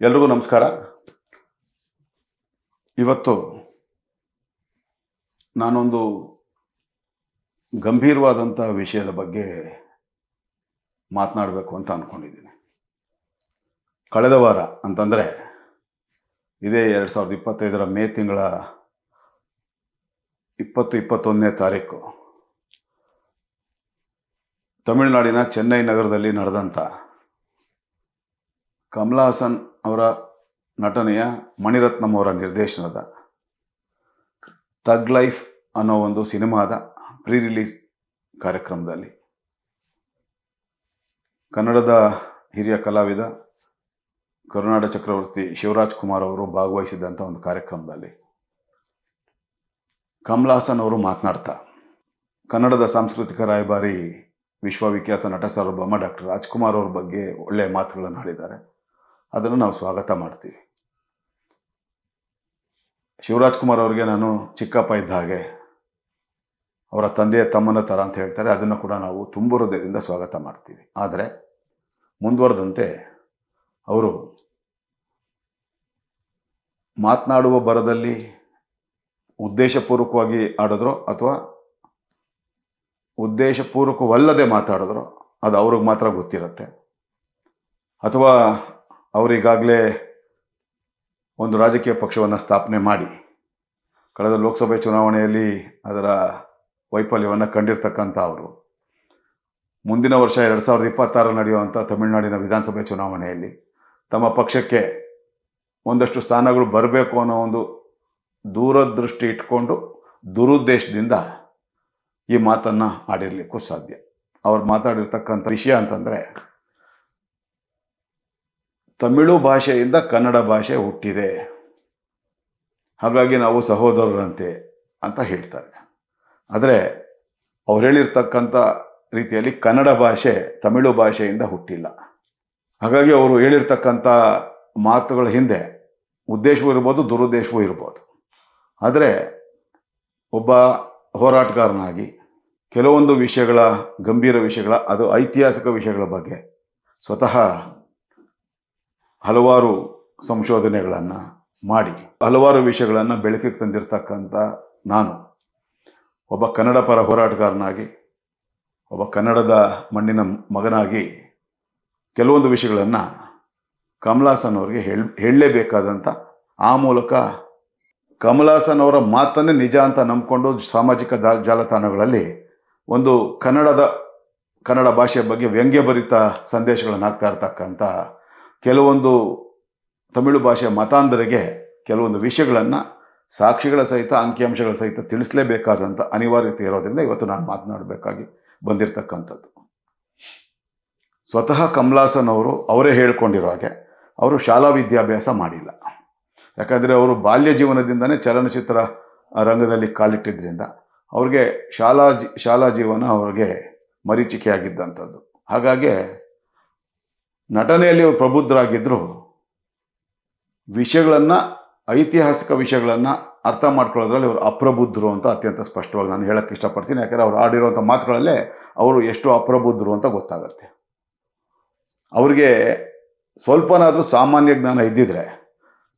ಎಲ್ರಿಗೂ ನಮಸ್ಕಾರ. ಇವತ್ತು ನಾನೊಂದು ಗಂಭೀರವಾದಂಥ ವಿಷಯದ ಬಗ್ಗೆ ಮಾತನಾಡಬೇಕು ಅಂತ ಅಂದ್ಕೊಂಡಿದ್ದೀನಿ ಕಳೆದ ವಾರ ಅಂತಂದರೆ ಇದೇ ಎರಡು ಸಾವಿರದ ಇಪ್ಪತ್ತೈದರ ಮೇ ತಿಂಗಳ ಇಪ್ಪತ್ತು ಇಪ್ಪತ್ತೊಂದನೇ ತಾರೀಕು ತಮಿಳುನಾಡಿನ ಚೆನ್ನೈ ನಗರದಲ್ಲಿ ನಡೆದಂಥ ಕಮಲಾಸನ್ ಅವರ ನಟನೆಯ ಮಣಿರತ್ನಂ ಅವರ ನಿರ್ದೇಶನದ ತಗ್ ಲೈಫ್ ಅನ್ನೋ ಒಂದು ಸಿನಿಮಾದ ಪ್ರೀ ರಿಲೀಸ್ ಕಾರ್ಯಕ್ರಮದಲ್ಲಿ ಕನ್ನಡದ ಹಿರಿಯ ಕಲಾವಿದ ಕರುನಾಡ ಚಕ್ರವರ್ತಿ ಶಿವರಾಜ್ ಕುಮಾರ್ ಅವರು ಭಾಗವಹಿಸಿದ್ದಂಥ ಒಂದು ಕಾರ್ಯಕ್ರಮದಲ್ಲಿ ಕಮಲಾಸನ್ ಅವರು ಮಾತನಾಡ್ತಾ, ಕನ್ನಡದ ಸಾಂಸ್ಕೃತಿಕ ರಾಯಭಾರಿ ವಿಶ್ವವಿಖ್ಯಾತ ನಟ ಸಾರ್ವಭೌಮ ಡಾಕ್ಟರ್ ರಾಜ್ಕುಮಾರ್ ಅವ್ರ ಬಗ್ಗೆ ಒಳ್ಳೆಯ ಮಾತುಗಳನ್ನು ಆಡಿದ್ದಾರೆ ಅದನ್ನು ನಾವು ಸ್ವಾಗತ ಮಾಡ್ತೀವಿ. ಶಿವರಾಜ್ ಕುಮಾರ್ ಅವರಿಗೆ ನಾನು ಚಿಕ್ಕಪ್ಪ ಇದ್ದ ಹಾಗೆ ಅವರ ತಂದೆಯ ತಮ್ಮನ ಥರ ಅಂತ ಹೇಳ್ತಾರೆ, ಅದನ್ನು ಕೂಡ ನಾವು ತುಂಬ ಸ್ವಾಗತ ಮಾಡ್ತೀವಿ. ಆದರೆ ಮುಂದುವರೆದಂತೆ ಅವರು ಮಾತನಾಡುವ ಬರದಲ್ಲಿ ಉದ್ದೇಶಪೂರ್ವಕವಾಗಿ ಆಡಿದ್ರೋ ಅಥವಾ ಉದ್ದೇಶಪೂರ್ವಕವಲ್ಲದೆ ಮಾತಾಡಿದ್ರು ಅದು ಅವ್ರಿಗೆ ಮಾತ್ರ ಗೊತ್ತಿರುತ್ತೆ. ಅಥವಾ ಅವರಿಗಾಗಲೇ ಒಂದು ರಾಜಕೀಯ ಪಕ್ಷವನ್ನು ಸ್ಥಾಪನೆ ಮಾಡಿ, ಕಳೆದ ಲೋಕಸಭೆ ಚುನಾವಣೆಯಲ್ಲಿ ಅದರ ವೈಫಲ್ಯವನ್ನು ಕಂಡಿರ್ತಕ್ಕಂಥ ಅವರು. ಮುಂದಿನ ವರ್ಷ ಎರಡು ಸಾವಿರದ ಇಪ್ಪತ್ತಾರು ನಡೆಯುವಂಥ ತಮಿಳುನಾಡಿನ ವಿಧಾನಸಭೆ ಚುನಾವಣೆಯಲ್ಲಿ ತಮ್ಮ ಪಕ್ಷಕ್ಕೆ ಒಂದಷ್ಟು ಸ್ಥಾನಗಳು ಬರಬೇಕು ಅನ್ನೋ ಒಂದು ದೂರದೃಷ್ಟಿ ಇಟ್ಕೊಂಡು ದುರುದ್ದೇಶದಿಂದ ಈ ಮಾತನ್ನು ಆಡಿರಲಿಕ್ಕೂ ಸಾಧ್ಯ. ಅವ್ರು ಮಾತಾಡಿರ್ತಕ್ಕಂಥ ವಿಷಯ ಅಂತಂದರೆ ತಮಿಳು ಭಾಷೆಯಿಂದ ಕನ್ನಡ ಭಾಷೆ ಹುಟ್ಟಿದೆ. ಹಾಗಾಗಿ ನಾವು ಸಹೋದರರಂತೆ ಅಂತ ಹೇಳ್ತಾರೆ. ಆದರೆ ಅವ್ರು ಹೇಳಿರ್ತಕ್ಕಂಥ ರೀತಿಯಲ್ಲಿ ಕನ್ನಡ ಭಾಷೆ ತಮಿಳು ಭಾಷೆಯಿಂದ ಹುಟ್ಟಿಲ್ಲ. ಹಾಗಾಗಿ ಅವರು ಹೇಳಿರ್ತಕ್ಕಂಥ ಮಾತುಗಳ ಹಿಂದೆ ಉದ್ದೇಶವೂ ಇರ್ಬೋದು, ದುರುದ್ದೇಶವೂ ಇರ್ಬೋದು. ಆದರೆ ಒಬ್ಬ ಹೋರಾಟಗಾರನಾಗಿ ಕೆಲವೊಂದು ವಿಷಯಗಳ, ಗಂಭೀರ ವಿಷಯಗಳ, ಅದು ಐತಿಹಾಸಿಕ ವಿಷಯಗಳ ಬಗ್ಗೆ ಸ್ವತಃ ಹಲವಾರು ಸಂಶೋಧನೆಗಳನ್ನು ಮಾಡಿ, ಹಲವಾರು ವಿಷಯಗಳನ್ನು ಬೆಳಕಿಗೆ ತಂದಿರತಕ್ಕಂಥ ನಾನು. ಒಬ್ಬ ಕನ್ನಡ ಪರ ಹೋರಾಟಗಾರನಾಗಿ, ಒಬ್ಬ ಕನ್ನಡದ ಮಣ್ಣಿನ ಮಗನಾಗಿ ಕೆಲವೊಂದು ವಿಷಯಗಳನ್ನು ಕಮಲಾಸನ್ ಅವರಿಗೆ ಹೇಳ ಹೇಳಲೇಬೇಕಾದಂಥ ಆ ಮೂಲಕ ಕಮಲಾಸನ್ ಅವರ ಮಾತನ್ನೇ ನಿಜ ಅಂತ ನಂಬಿಕೊಂಡು ಸಾಮಾಜಿಕ ಜಾಲತಾಣಗಳಲ್ಲಿ ಒಂದು ಕನ್ನಡದ, ಕನ್ನಡ ಭಾಷೆಯ ಬಗ್ಗೆ ವ್ಯಂಗ್ಯಭರಿತ ಸಂದೇಶಗಳನ್ನು ಹಾಕ್ತಾ ಇರ್ತಕ್ಕಂಥ ಕೆಲವೊಂದು ತಮಿಳು ಭಾಷೆಯ ಮತಾಂಧರಿಗೆ ಕೆಲವೊಂದು ವಿಷಯಗಳನ್ನು ಸಾಕ್ಷಿಗಳ ಸಹಿತ, ಅಂಕಿಅಂಶಗಳ ಸಹಿತ ತಿಳಿಸಲೇಬೇಕಾದಂಥ ಅನಿವಾರ್ಯತೆ ಇರೋದ್ರಿಂದ ಇವತ್ತು ನಾನು ಮಾತನಾಡಬೇಕಾಗಿ ಬಂದಿರತಕ್ಕಂಥದ್ದು. ಸ್ವತಃ ಕಮಲಾಸನ್ ಅವರು ಅವರೇ ಹೇಳ್ಕೊಂಡಿರೋ ಹಾಗೆ ಅವರು ಶಾಲಾ ವಿದ್ಯಾಭ್ಯಾಸ ಮಾಡಿಲ್ಲ. ಯಾಕಂದರೆ ಅವರು ಬಾಲ್ಯ ಜೀವನದಿಂದನೇ ಚಲನಚಿತ್ರ ರಂಗದಲ್ಲಿ ಕಾಲಿಟ್ಟಿದ್ದರಿಂದ ಅವ್ರಿಗೆ ಶಾಲಾ ಶಾಲಾ ಜೀವನ ಅವ್ರಿಗೆ ಮರೀಚಿಕೆಯಾಗಿದ್ದಂಥದ್ದು. ಹಾಗಾಗಿ ನಟನೆಯಲ್ಲಿ ಅವರು ಪ್ರಬುದ್ಧರಾಗಿದ್ದರು ವಿಷಯಗಳನ್ನು, ಐತಿಹಾಸಿಕ ವಿಷಯಗಳನ್ನು ಅರ್ಥ ಮಾಡ್ಕೊಳ್ಳೋದ್ರಲ್ಲಿ ಅವರು ಅಪ್ರಬುದ್ಧರು ಅಂತ ಅತ್ಯಂತ ಸ್ಪಷ್ಟವಾಗಿ ನಾನು ಹೇಳಕ್ಕೆ ಇಷ್ಟಪಡ್ತೀನಿ. ಯಾಕಂದರೆ ಅವ್ರು ಆಡಿರುವಂಥ ಮಾತುಗಳಲ್ಲೇ ಅವರು ಎಷ್ಟು ಅಪ್ರಬುದ್ಧರು ಅಂತ ಗೊತ್ತಾಗತ್ತೆ. ಅವರಿಗೆ ಸ್ವಲ್ಪನಾದರೂ ಸಾಮಾನ್ಯ ಜ್ಞಾನ ಇದ್ದಿದ್ರೆ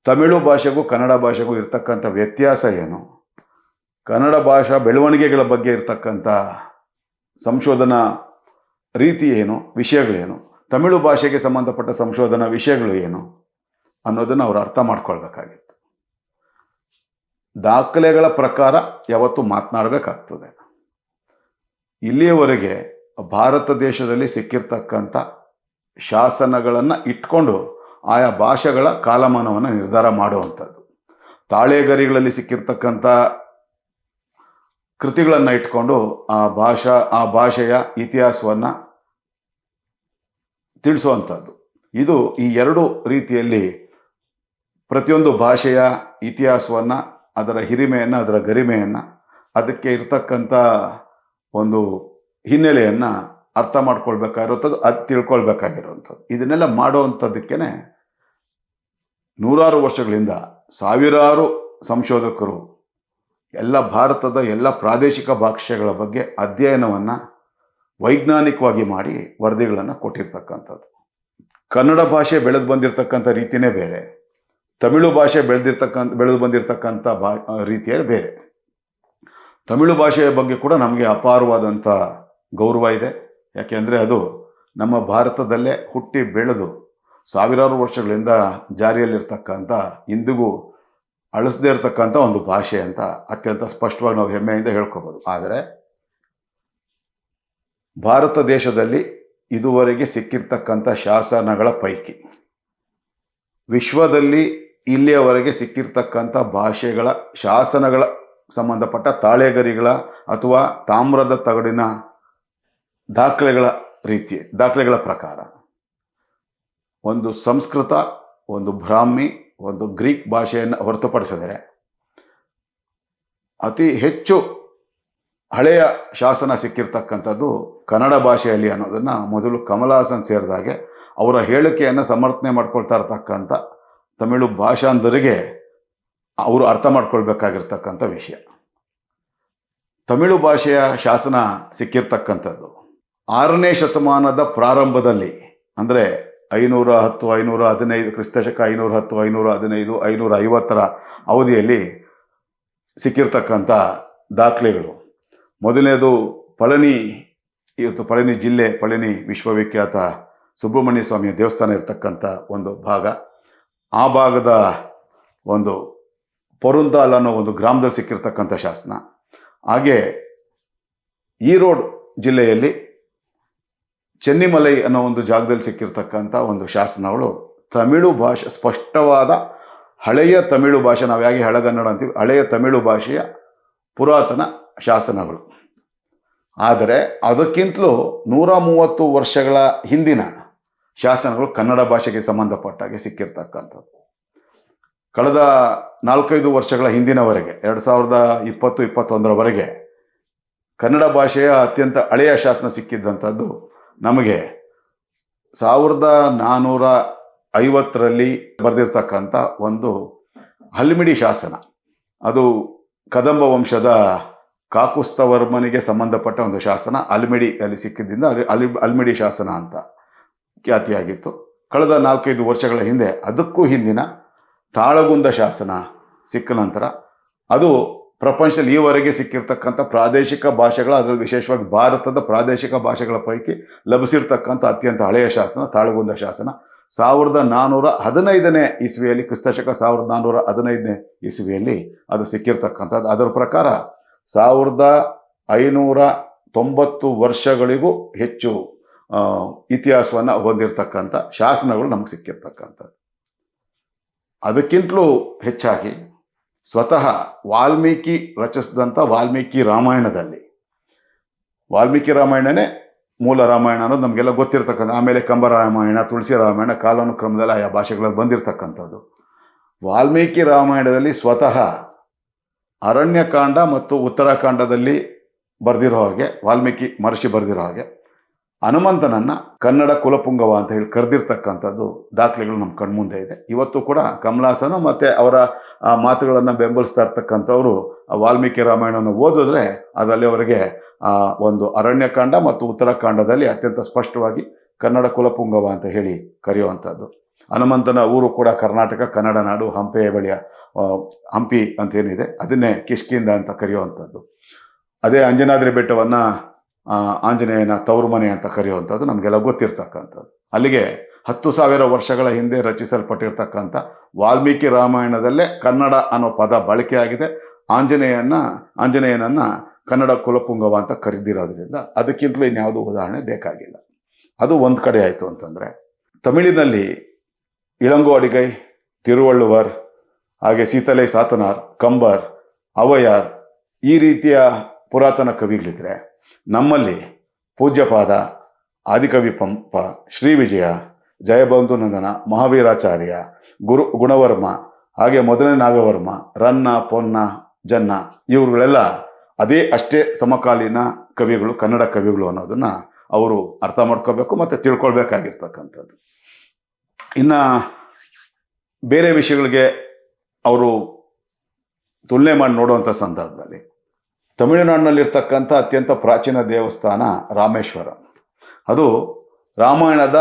ತಮಿಳು ಭಾಷೆಗೂ ಕನ್ನಡ ಭಾಷೆಗೂ ಇರ್ತಕ್ಕಂಥ ವ್ಯತ್ಯಾಸ ಏನು? ಕನ್ನಡ ಭಾಷಾ ಬೆಳವಣಿಗೆಗಳ ಬಗ್ಗೆ ಇರತಕ್ಕಂಥ ಸಂಶೋಧನಾ ರೀತಿ ಏನು? ವಿಷಯಗಳೇನು? ತಮಿಳು ಭಾಷೆಗೆ ಸಂಬಂಧಪಟ್ಟ ಸಂಶೋಧನಾ ವಿಷಯಗಳು ಏನು ಅನ್ನೋದನ್ನು ಅವರು ಅರ್ಥ ಮಾಡ್ಕೊಳ್ಬೇಕಾಗಿತ್ತು. ದಾಖಲೆಗಳ ಪ್ರಕಾರ ಯಾವತ್ತು ಮಾತನಾಡಬೇಕಾಗ್ತದೆ. ಇಲ್ಲಿಯವರೆಗೆ ಭಾರತ ದೇಶದಲ್ಲಿ ಸಿಕ್ಕಿರ್ತಕ್ಕಂಥ ಶಾಸನಗಳನ್ನು ಇಟ್ಕೊಂಡು ಆಯಾ ಭಾಷೆಗಳ ಕಾಲಮಾನವನ್ನು ನಿರ್ಧಾರ ಮಾಡುವಂಥದ್ದು. ತಾಳೆಗರಿಗಳಲ್ಲಿ ಸಿಕ್ಕಿರ್ತಕ್ಕಂಥ ಕೃತಿಗಳನ್ನು ಇಟ್ಕೊಂಡು ಆ ಭಾಷಾ, ಆ ಭಾಷೆಯ ಇತಿಹಾಸವನ್ನು ತಿಳಿಸುವಂಥದ್ದು. ಇದು ಈ ಎರಡು ರೀತಿಯಲ್ಲಿ ಪ್ರತಿಯೊಂದು ಭಾಷೆಯ ಇತಿಹಾಸವನ್ನು, ಅದರ ಹಿರಿಮೆಯನ್ನು, ಅದರ ಗರಿಮೆಯನ್ನು, ಅದಕ್ಕೆ ಇರತಕ್ಕಂಥ ಒಂದು ಹಿನ್ನೆಲೆಯನ್ನು ಅರ್ಥ ಮಾಡ್ಕೊಳ್ಬೇಕಾಗಿರೋಂಥದ್ದು ಅದು ತಿಳ್ಕೊಳ್ಬೇಕಾಗಿರುವಂಥದ್ದು. ಇದನ್ನೆಲ್ಲ ಮಾಡುವಂಥದ್ದಕ್ಕೇ ನೂರಾರು ವರ್ಷಗಳಿಂದ ಸಾವಿರಾರು ಸಂಶೋಧಕರು ಎಲ್ಲ ಭಾರತದ ಎಲ್ಲ ಪ್ರಾದೇಶಿಕ ಭಾಷೆಗಳ ಬಗ್ಗೆ ಅಧ್ಯಯನವನ್ನು ವೈಜ್ಞಾನಿಕವಾಗಿ ಮಾಡಿ ವರದಿಗಳನ್ನು ಕೊಟ್ಟಿರ್ತಕ್ಕಂಥದ್ದು. ಕನ್ನಡ ಭಾಷೆ ಬೆಳೆದು ಬಂದಿರತಕ್ಕಂಥ ರೀತಿಯೇ ಬೇರೆ. ತಮಿಳು ಭಾಷೆ ಬೆಳೆದಿರ್ತಕ್ಕಂಥ, ಬೆಳೆದು ಬಂದಿರತಕ್ಕಂಥ ಬಾ ರೀತಿಯೇ ಬೇರೆ. ತಮಿಳು ಭಾಷೆಯ ಬಗ್ಗೆ ಕೂಡ ನಮಗೆ ಅಪಾರವಾದಂಥ ಗೌರವ ಇದೆ. ಯಾಕೆಂದರೆ ಅದು ನಮ್ಮ ಭಾರತದಲ್ಲೇ ಹುಟ್ಟಿ ಬೆಳೆದು ಸಾವಿರಾರು ವರ್ಷಗಳಿಂದ ಜಾರಿಯಲ್ಲಿರ್ತಕ್ಕಂಥ, ಇಂದಿಗೂ ಅಳಿಸದೇ ಇರತಕ್ಕಂಥ ಒಂದು ಭಾಷೆ ಅಂತ ಅತ್ಯಂತ ಸ್ಪಷ್ಟವಾಗಿ ನಾವು ಹೆಮ್ಮೆಯಿಂದ ಹೇಳ್ಕೊಬೋದು. ಆದರೆ ಭಾರತ ದೇಶದಲ್ಲಿ ಇದುವರೆಗೆ ಸಿಕ್ಕಿರ್ತಕ್ಕಂಥ ಶಾಸನಗಳ ಪೈಕಿ, ವಿಶ್ವದಲ್ಲಿ ಇಲ್ಲಿಯವರೆಗೆ ಸಿಕ್ಕಿರ್ತಕ್ಕಂಥ ಭಾಷೆಗಳ ಶಾಸನಗಳ ಸಂಬಂಧಪಟ್ಟ ತಾಳೆಗರಿಗಳ ಅಥವಾ ತಾಮ್ರದ ತಗಡಿನ ದಾಖಲೆಗಳ ರೀತಿ, ದಾಖಲೆಗಳ ಪ್ರಕಾರ, ಒಂದು ಸಂಸ್ಕೃತ, ಒಂದು ಬ್ರಾಹ್ಮಿ, ಒಂದು ಗ್ರೀಕ್ ಭಾಷೆಯನ್ನು ಹೊರತುಪಡಿಸಿದರೆ ಅತಿ ಹೆಚ್ಚು ಹಳೆಯ ಶಾಸನ ಸಿಕ್ಕಿರ್ತಕ್ಕಂಥದ್ದು ಕನ್ನಡ ಭಾಷೆಯಲ್ಲಿ ಅನ್ನೋದನ್ನು ಮೊದಲು ಕಮಲಹಾಸನ್ ಸೇರಿದಾಗೆ ಅವರ ಹೇಳಿಕೆಯನ್ನು ಸಮರ್ಥನೆ ಮಾಡ್ಕೊಳ್ತಾ ಇರ್ತಕ್ಕಂಥ ತಮಿಳು ಭಾಷಾಂಧರಿಗೆ ಅವರು ಅರ್ಥ ಮಾಡ್ಕೊಳ್ಬೇಕಾಗಿರ್ತಕ್ಕಂಥ ವಿಷಯ. ತಮಿಳು ಭಾಷೆಯ ಶಾಸನ ಸಿಕ್ಕಿರ್ತಕ್ಕಂಥದ್ದು ಆರನೇ ಶತಮಾನದ ಪ್ರಾರಂಭದಲ್ಲಿ ಅಂದರೆ ಐನೂರ ಹತ್ತು, ಐನೂರ ಹದಿನೈದು, ಕ್ರಿಸ್ತಶಕ ಐನೂರ ಹತ್ತು, ಐನೂರ ಹದಿನೈದು, ಐನೂರ ಐವತ್ತರ ಅವಧಿಯಲ್ಲಿ ಸಿಕ್ಕಿರ್ತಕ್ಕಂಥ ದಾಖಲೆಗಳು. ಮೊದಲನೇದು ಪಳನಿ, ಇವತ್ತು ಪಳನಿ ಜಿಲ್ಲೆ, ಪಳನಿ ವಿಶ್ವವಿಖ್ಯಾತ ಸುಬ್ರಹ್ಮಣ್ಯ ಸ್ವಾಮಿಯ ದೇವಸ್ಥಾನ ಇರತಕ್ಕಂಥ ಒಂದು ಭಾಗ. ಆ ಭಾಗದ ಒಂದು ಪೊರುಂದಾಲ್ ಅನ್ನೋ ಒಂದು ಗ್ರಾಮದಲ್ಲಿ ಸಿಕ್ಕಿರ್ತಕ್ಕಂಥ ಶಾಸನ. ಹಾಗೆ ಈರೋಡ್ ಜಿಲ್ಲೆಯಲ್ಲಿ ಚೆನ್ನಿಮಲೈ ಅನ್ನೋ ಒಂದು ಜಾಗದಲ್ಲಿ ಸಿಕ್ಕಿರ್ತಕ್ಕಂಥ ಒಂದು ಶಾಸನಗಳು ತಮಿಳು ಭಾಷೆ, ಸ್ಪಷ್ಟವಾದ ಹಳೆಯ ತಮಿಳು ಭಾಷೆ ನಾವು ಹೇಗೆ ಹಳೆಗನ್ನಡ ಅಂತೀವಿ, ಹಳೆಯ ತಮಿಳು ಭಾಷೆಯ ಪುರಾತನ ಶಾಸನಗಳು. ಆದರೆ ಅದಕ್ಕಿಂತಲೂ ನೂರ ಮೂವತ್ತು ವರ್ಷಗಳ ಹಿಂದಿನ ಶಾಸನಗಳು ಕನ್ನಡ ಭಾಷೆಗೆ ಸಂಬಂಧಪಟ್ಟಾಗೆ ಸಿಕ್ಕಿರ್ತಕ್ಕಂಥದ್ದು. ಕಳೆದ ನಾಲ್ಕೈದು ವರ್ಷಗಳ ಹಿಂದಿನವರೆಗೆ, ಎರಡು ಸಾವಿರದ ಇಪ್ಪತ್ತು, ಇಪ್ಪತ್ತೊಂದರವರೆಗೆ ಕನ್ನಡ ಭಾಷೆಯ ಅತ್ಯಂತ ಹಳೆಯ ಶಾಸನ ಸಿಕ್ಕಿದ್ದಂಥದ್ದು ನಮಗೆ ಸಾವಿರದ ನಾನ್ನೂರ ಐವತ್ತರಲ್ಲಿ ಬರೆದಿರ್ತಕ್ಕಂಥ ಒಂದು ಹಲ್ಮಿಡಿ ಶಾಸನ. ಅದು ಕದಂಬ ವಂಶದ ಕಾಕುಸ್ತವರ್ಮನಿಗೆ ಸಂಬಂಧಪಟ್ಟ ಒಂದು ಶಾಸನ ಅಲ್ಮಿಡಿ ಅಲ್ಲಿ ಸಿಕ್ಕಿದ್ದರಿಂದ ಅದು ಅಲಿ ಅಲ್ಮಿಡಿ ಶಾಸನ ಅಂತ ಖ್ಯಾತಿಯಾಗಿತ್ತು. ಕಳೆದ ನಾಲ್ಕೈದು ವರ್ಷಗಳ ಹಿಂದೆ ಅದಕ್ಕೂ ಹಿಂದಿನ ತಾಳಗುಂದ ಶಾಸನ ಸಿಕ್ಕ ನಂತರ ಅದು ಪ್ರಪಂಚದಲ್ಲಿ ಈವರೆಗೆ ಸಿಕ್ಕಿರ್ತಕ್ಕಂಥ ಪ್ರಾದೇಶಿಕ ಭಾಷೆಗಳ, ಅದರಲ್ಲಿ ವಿಶೇಷವಾಗಿ ಭಾರತದ ಪ್ರಾದೇಶಿಕ ಭಾಷೆಗಳ ಪೈಕಿ ಲಭಿಸಿರ್ತಕ್ಕಂಥ ಅತ್ಯಂತ ಹಳೆಯ ಶಾಸನ ತಾಳಗುಂದ ಶಾಸನ. ಸಾವಿರದ ನಾನ್ನೂರ ಹದಿನೈದನೇ ಇಸ್ವಿಯಲ್ಲಿ, ಕ್ರಿಸ್ತಶಕ ಸಾವಿರದ ನಾನ್ನೂರ ಹದಿನೈದನೇ ಇಸ್ವಿಯಲ್ಲಿ ಅದು ಸಿಕ್ಕಿರ್ತಕ್ಕಂಥದ್ದು. ಅದರ ಪ್ರಕಾರ ಸಾವಿರದ ಐನೂರ ತೊಂಬತ್ತು ವರ್ಷಗಳಿಗೂ ಹೆಚ್ಚು ಇತಿಹಾಸವನ್ನು ಹೊಂದಿರತಕ್ಕಂಥ ಶಾಸನಗಳು ನಮಗೆ ಸಿಕ್ಕಿರ್ತಕ್ಕಂಥದ್ದು. ಅದಕ್ಕಿಂತಲೂ ಹೆಚ್ಚಾಗಿ ಸ್ವತಃ ವಾಲ್ಮೀಕಿ ರಚಿಸಿದಂಥ ವಾಲ್ಮೀಕಿ ರಾಮಾಯಣದಲ್ಲಿ. ವಾಲ್ಮೀಕಿ ರಾಮಾಯಣನೇ ಮೂಲ ರಾಮಾಯಣ ಅನ್ನೋದು ನಮಗೆಲ್ಲ ಗೊತ್ತಿರ್ತಕ್ಕಂಥ, ಆಮೇಲೆ ಕಂಬ ರಾಮಾಯಣ ತುಳಸಿ ರಾಮಾಯಣ, ಕಾಲಾನುಕ್ರಮದಲ್ಲಿ ಆಯಾ ಭಾಷೆಗಳಲ್ಲಿ ಬಂದಿರತಕ್ಕಂಥದ್ದು. ವಾಲ್ಮೀಕಿ ರಾಮಾಯಣದಲ್ಲಿ ಸ್ವತಃ ಅರಣ್ಯಕಾಂಡ ಮತ್ತು ಉತ್ತರಾಖಂಡದಲ್ಲಿ ಬರೆದಿರೋ ಹಾಗೆ, ವಾಲ್ಮೀಕಿ ಮಹರ್ಷಿ ಬರೆದಿರೋ ಹಾಗೆ, ಹನುಮಂತನನ್ನು ಕನ್ನಡ ಕುಲಪುಂಗವ ಅಂತ ಹೇಳಿ ಕರೆದಿರ್ತಕ್ಕಂಥದ್ದು ದಾಖಲೆಗಳು ನಮ್ಮ ಕಣ್ಮುಂದೆ ಇದೆ. ಇವತ್ತು ಕೂಡ ಕಮಲಾಸನು ಮತ್ತು ಅವರ ಮಾತುಗಳನ್ನು ಬೆಂಬಲಿಸ್ತಾ ಇರ್ತಕ್ಕಂಥವರು ವಾಲ್ಮೀಕಿ ರಾಮಾಯಣವನ್ನು ಓದಿದ್ರೆ ಅದರಲ್ಲಿ ಅವರಿಗೆ ಒಂದು ಅರಣ್ಯಕಾಂಡ ಮತ್ತು ಉತ್ತರಾಖಂಡದಲ್ಲಿ ಅತ್ಯಂತ ಸ್ಪಷ್ಟವಾಗಿ ಕನ್ನಡ ಕುಲಪುಂಗವ ಅಂತ ಹೇಳಿ ಕರೆಯುವಂಥದ್ದು. ಹನುಮಂತನ ಊರು ಕೂಡ ಕರ್ನಾಟಕ, ಕನ್ನಡ ನಾಡು ಹಂಪೆಯ ಬಳಿಯ ಹಂಪಿ ಅಂತ ಏನಿದೆ ಅದನ್ನೇ ಕಿಷ್ಕಿಂದ ಅಂತ ಕರೆಯುವಂಥದ್ದು. ಅದೇ ಅಂಜನಾದ್ರಿ ಬೆಟ್ಟವನ್ನು ಆಂಜನೇಯನ ತವರು ಮನೆ ಅಂತ ಕರೆಯುವಂಥದ್ದು. ನಮಗೆಲ್ಲ ಗೊತ್ತಿರ್ತಕ್ಕಂಥದ್ದು. ಅಲ್ಲಿಗೆ ಹತ್ತು ಸಾವಿರ ವರ್ಷಗಳ ಹಿಂದೆ ರಚಿಸಲ್ಪಟ್ಟಿರ್ತಕ್ಕಂಥ ವಾಲ್ಮೀಕಿ ರಾಮಾಯಣದಲ್ಲೇ ಕನ್ನಡ ಅನ್ನೋ ಪದ ಬಳಕೆಯಾಗಿದೆ ಆಂಜನೇಯನ ಆಂಜನೇಯನನ್ನ ಕನ್ನಡ ಕುಲಪುಂಗವ ಅಂತ ಕರೆದಿರೋದ್ರಿಂದ ಅದಕ್ಕಿಂತಲೂ ಇನ್ಯಾವುದೂ ಉದಾಹರಣೆ ಬೇಕಾಗಿಲ್ಲ. ಅದು ಒಂದು ಕಡೆ ಆಯಿತು ಅಂತಂದರೆ, ತಮಿಳಿನಲ್ಲಿ ಇಳಂಗೋ ಅಡಿಗೈ, ತಿರುವಳ್ಳುವರ್, ಹಾಗೆ ಸೀತಲೈ ಸಾತನಾರ್, ಕಂಬರ್, ಅವಯಾರ್ ಈ ರೀತಿಯ ಪುರಾತನ ಕವಿಗಳಿದ್ರೆ ನಮ್ಮಲ್ಲಿ ಪೂಜ್ಯಪಾದ ಆದಿಕವಿ ಪಂಪ ಶ್ರೀ ವಿಜಯ ಜಯಬಂಧು ನಂದನ, ಮಹಾವೀರಾಚಾರ್ಯ, ಗುರು ಗುಣವರ್ಮ, ಹಾಗೆ ಮೊದಲನೇ ನಾಗವರ್ಮ, ರನ್ನ, ಪೊನ್ನ, ಜನ್ನ ಇವರುಗಳೆಲ್ಲ ಅದೇ ಅಷ್ಟೇ ಸಮಕಾಲೀನ ಕವಿಗಳು, ಕನ್ನಡ ಕವಿಗಳು ಅನ್ನೋದನ್ನು ಅವರು ಅರ್ಥ ಮಾಡ್ಕೋಬೇಕು ಮತ್ತು ತಿಳ್ಕೊಳ್ಬೇಕಾಗಿರ್ತಕ್ಕಂಥದ್ದು. ಇನ್ನು ಬೇರೆ ವಿಷಯಗಳಿಗೆ ಅವರು ತುಲನೆ ಮಾಡಿ ನೋಡುವಂಥ ಸಂದರ್ಭದಲ್ಲಿ ತಮಿಳುನಾಡಿನಲ್ಲಿರ್ತಕ್ಕಂಥ ಅತ್ಯಂತ ಪ್ರಾಚೀನ ದೇವಸ್ಥಾನ ರಾಮೇಶ್ವರ. ಅದು ರಾಮಾಯಣದ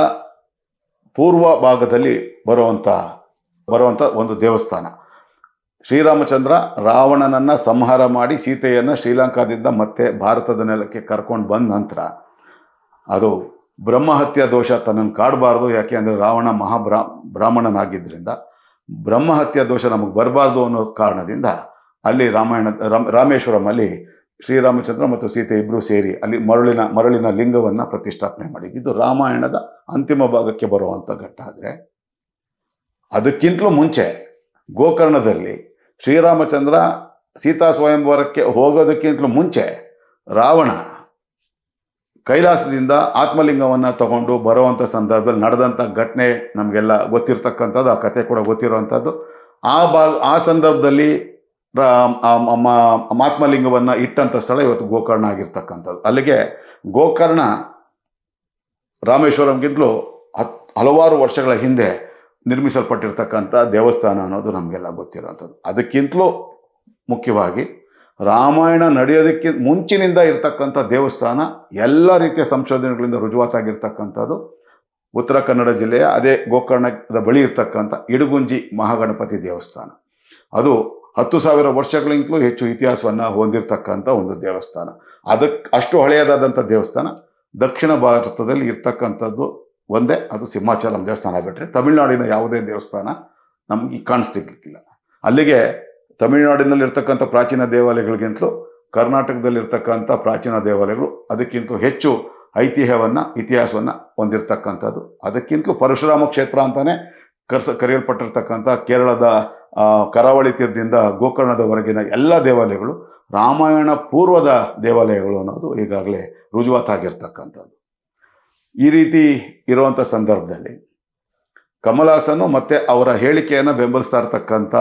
ಪೂರ್ವ ಭಾಗದಲ್ಲಿ ಬರುವಂಥ ಬರುವಂಥ ಒಂದು ದೇವಸ್ಥಾನ. ಶ್ರೀರಾಮಚಂದ್ರ ರಾವಣನನ್ನು ಸಂಹಾರ ಮಾಡಿ ಸೀತೆಯನ್ನು ಶ್ರೀಲಂಕಾದಿಂದ ಮತ್ತೆ ಭಾರತದ ನೆಲಕ್ಕೆ ಕರ್ಕೊಂಡು ಬಂದ ನಂತರ ಅದು ಬ್ರಹ್ಮಹತ್ಯಾ ದೋಷ ತನ್ನನ್ನು ಕಾಡಬಾರ್ದು. ಯಾಕೆ ಅಂದರೆ ರಾವಣ ಮಹಾಬ್ರಾ ಬ್ರಾಹ್ಮಣನಾಗಿದ್ದರಿಂದ ಬ್ರಹ್ಮಹತ್ಯ ದೋಷ ನಮಗೆ ಬರಬಾರ್ದು ಅನ್ನೋ ಕಾರಣದಿಂದ ಅಲ್ಲಿ ರಾಮಾಯಣ, ರಾಮ್ ರಾಮೇಶ್ವರಂ ಅಲ್ಲಿ ಶ್ರೀರಾಮಚಂದ್ರ ಮತ್ತು ಸೀತೆ ಇಬ್ಬರೂ ಸೇರಿ ಅಲ್ಲಿ ಮರಳಿನ ಮರಳಿನ ಲಿಂಗವನ್ನು ಪ್ರತಿಷ್ಠಾಪನೆ ಮಾಡಿದ್ದು ಇದು ರಾಮಾಯಣದ ಅಂತಿಮ ಭಾಗಕ್ಕೆ ಬರುವಂಥ ಘಟ್ಟ ಆದರೆ. ಅದಕ್ಕಿಂತಲೂ ಮುಂಚೆ ಗೋಕರ್ಣದಲ್ಲಿ ಶ್ರೀರಾಮಚಂದ್ರ ಸೀತಾ ಸ್ವಯಂವರಕ್ಕೆ ಹೋಗೋದಕ್ಕಿಂತಲೂ ಮುಂಚೆ ರಾವಣ ಕೈಲಾಸದಿಂದ ಆತ್ಮಲಿಂಗವನ್ನು ತಗೊಂಡು ಬರುವಂಥ ಸಂದರ್ಭದಲ್ಲಿ ನಡೆದಂಥ ಘಟನೆ ನಮಗೆಲ್ಲ ಗೊತ್ತಿರ್ತಕ್ಕಂಥದ್ದು, ಆ ಕತೆ ಕೂಡ ಗೊತ್ತಿರುವಂಥದ್ದು. ಆ ಬಾ ಆ ಸಂದರ್ಭದಲ್ಲಿ ಆತ್ಮಲಿಂಗವನ್ನು ಇಟ್ಟಂಥ ಸ್ಥಳ ಇವತ್ತು ಗೋಕರ್ಣ ಆಗಿರ್ತಕ್ಕಂಥದ್ದು. ಅಲ್ಲಿಗೆ ಗೋಕರ್ಣ ರಾಮೇಶ್ವರಂಗಿಂತಲೂ ಹತ್, ಹಲವಾರು ವರ್ಷಗಳ ಹಿಂದೆ ನಿರ್ಮಿಸಲ್ಪಟ್ಟಿರ್ತಕ್ಕಂಥ ದೇವಸ್ಥಾನ ಅನ್ನೋದು ನಮಗೆಲ್ಲ ಗೊತ್ತಿರುವಂಥದ್ದು. ಅದಕ್ಕಿಂತಲೂ ಮುಖ್ಯವಾಗಿ ರಾಮಾಯಣ ನಡೆಯೋದಕ್ಕೆ ಮುಂಚಿನಿಂದ ಇರತಕ್ಕಂಥ ದೇವಸ್ಥಾನ ಎಲ್ಲ ರೀತಿಯ ಸಂಶೋಧನೆಗಳಿಂದ ರುಜುವಾತಾಗಿರ್ತಕ್ಕಂಥದ್ದು. ಉತ್ತರ ಕನ್ನಡ ಜಿಲ್ಲೆಯ ಅದೇ ಗೋಕರ್ಣದ ಬಳಿ ಇರ್ತಕ್ಕಂಥ ಇಡುಗುಂಜಿ ಮಹಾಗಣಪತಿ ದೇವಸ್ಥಾನ. ಅದು ಹತ್ತು ಸಾವಿರ ವರ್ಷಗಳಿಂತಲೂ ಹೆಚ್ಚು ಇತಿಹಾಸವನ್ನು ಹೊಂದಿರತಕ್ಕಂಥ ಒಂದು ದೇವಸ್ಥಾನ. ಅದಕ್ಕೆ ಅಷ್ಟು ಹಳೆಯದಾದಂಥ ದೇವಸ್ಥಾನ ದಕ್ಷಿಣ ಭಾರತದಲ್ಲಿ ಇರ್ತಕ್ಕಂಥದ್ದು ಒಂದೇ, ಅದು ಸಿಂಹಾಚಲಂ ದೇವಸ್ಥಾನ ಬಿಟ್ಟರೆ ತಮಿಳುನಾಡಿನ ಯಾವುದೇ ದೇವಸ್ಥಾನ ನಮಗೆ ಕಾಣಿಸ್ತಿರ್ಲಿಕ್ಕಿಲ್ಲ ಅಲ್ಲಿಗೆ ತಮಿಳುನಾಡಿನಲ್ಲಿ ಇರ್ತಕ್ಕಂಥ ಪ್ರಾಚೀನ ದೇವಾಲಯಗಳಿಗಿಂತಲೂ ಕರ್ನಾಟಕದಲ್ಲಿರ್ತಕ್ಕಂಥ ಪ್ರಾಚೀನ ದೇವಾಲಯಗಳು ಅದಕ್ಕಿಂತ ಹೆಚ್ಚು ಐತಿಹ್ಯವನ್ನು, ಇತಿಹಾಸವನ್ನು ಹೊಂದಿರತಕ್ಕಂಥದ್ದು. ಅದಕ್ಕಿಂತಲೂ ಪರಶುರಾಮ ಕ್ಷೇತ್ರ ಅಂತಲೇ ಕರ್ಸ, ಕರೆಯಲ್ಪಟ್ಟಿರ್ತಕ್ಕಂಥ ಕೇರಳದ ಕರಾವಳಿ ತೀರದಿಂದ ಗೋಕರ್ಣದವರೆಗಿನ ಎಲ್ಲ ದೇವಾಲಯಗಳು ರಾಮಾಯಣ ಪೂರ್ವದ ದೇವಾಲಯಗಳು ಅನ್ನೋದು ಈಗಾಗಲೇ ರುಜುವಾತಾಗಿರ್ತಕ್ಕಂಥದ್ದು ಈ ರೀತಿ ಇರುವಂಥ ಸಂದರ್ಭದಲ್ಲಿ ಕಮಲಾಸನು ಮತ್ತು ಅವರ ಹೇಳಿಕೆಯನ್ನು ಬೆಂಬಲಿಸ್ತಾ ಇರ್ತಕ್ಕಂಥ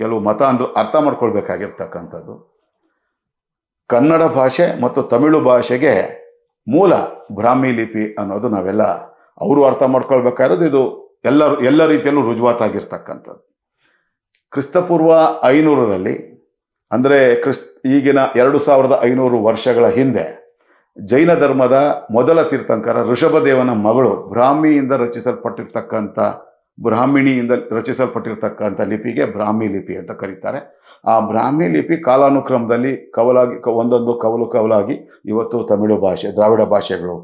ಕೆಲವು ಮತ ಅಂದು ಅರ್ಥ ಮಾಡ್ಕೊಳ್ಬೇಕಾಗಿರ್ತಕ್ಕಂಥದ್ದು. ಕನ್ನಡ ಭಾಷೆ ಮತ್ತು ತಮಿಳು ಭಾಷೆಗೆ ಮೂಲ ಬ್ರಾಹ್ಮಿ ಲಿಪಿ ಅನ್ನೋದು ನಾವೆಲ್ಲ ಅವರು ಅರ್ಥ ಮಾಡ್ಕೊಳ್ಬೇಕಾಗಿರೋದು ಇದು ಎಲ್ಲ ಎಲ್ಲ ರೀತಿಯಲ್ಲೂ ರುಜುವಾತಾಗಿರ್ತಕ್ಕಂಥದ್ದು. ಕ್ರಿಸ್ತಪೂರ್ವ ಐನೂರರಲ್ಲಿ, ಅಂದರೆ ಕ್ರಿಸ್, ಈಗಿನ ಎರಡು ಸಾವಿರದ ಐನೂರು ವರ್ಷಗಳ ಹಿಂದೆ ಜೈನ ಧರ್ಮದ ಮೊದಲ ತೀರ್ಥಂಕರ ಋಷಭದೇವನ ಮಗಳು ಬ್ರಾಹ್ಮಿಯಿಂದ ರಚಿಸಲ್ಪಟ್ಟಿರ್ತಕ್ಕಂಥ ಬ್ರಾಹ್ಮಿಣಿಯಿಂದ ರಚಿಸಲ್ಪಟ್ಟಿರ್ತಕ್ಕಂಥ ಲಿಪಿಗೆ ಬ್ರಾಹ್ಮಿ ಲಿಪಿ ಅಂತ ಕರೀತಾರೆ. ಆ ಬ್ರಾಹ್ಮಿ ಲಿಪಿ ಕಾಲಾನುಕ್ರಮದಲ್ಲಿ ಕವಲಾಗಿ ಒಂದೊಂದು ಕವಲು ಕವಲಾಗಿ ಇವತ್ತು ತಮಿಳು ಭಾಷೆ, ದ್ರಾವಿಡ ಭಾಷೆಗಳು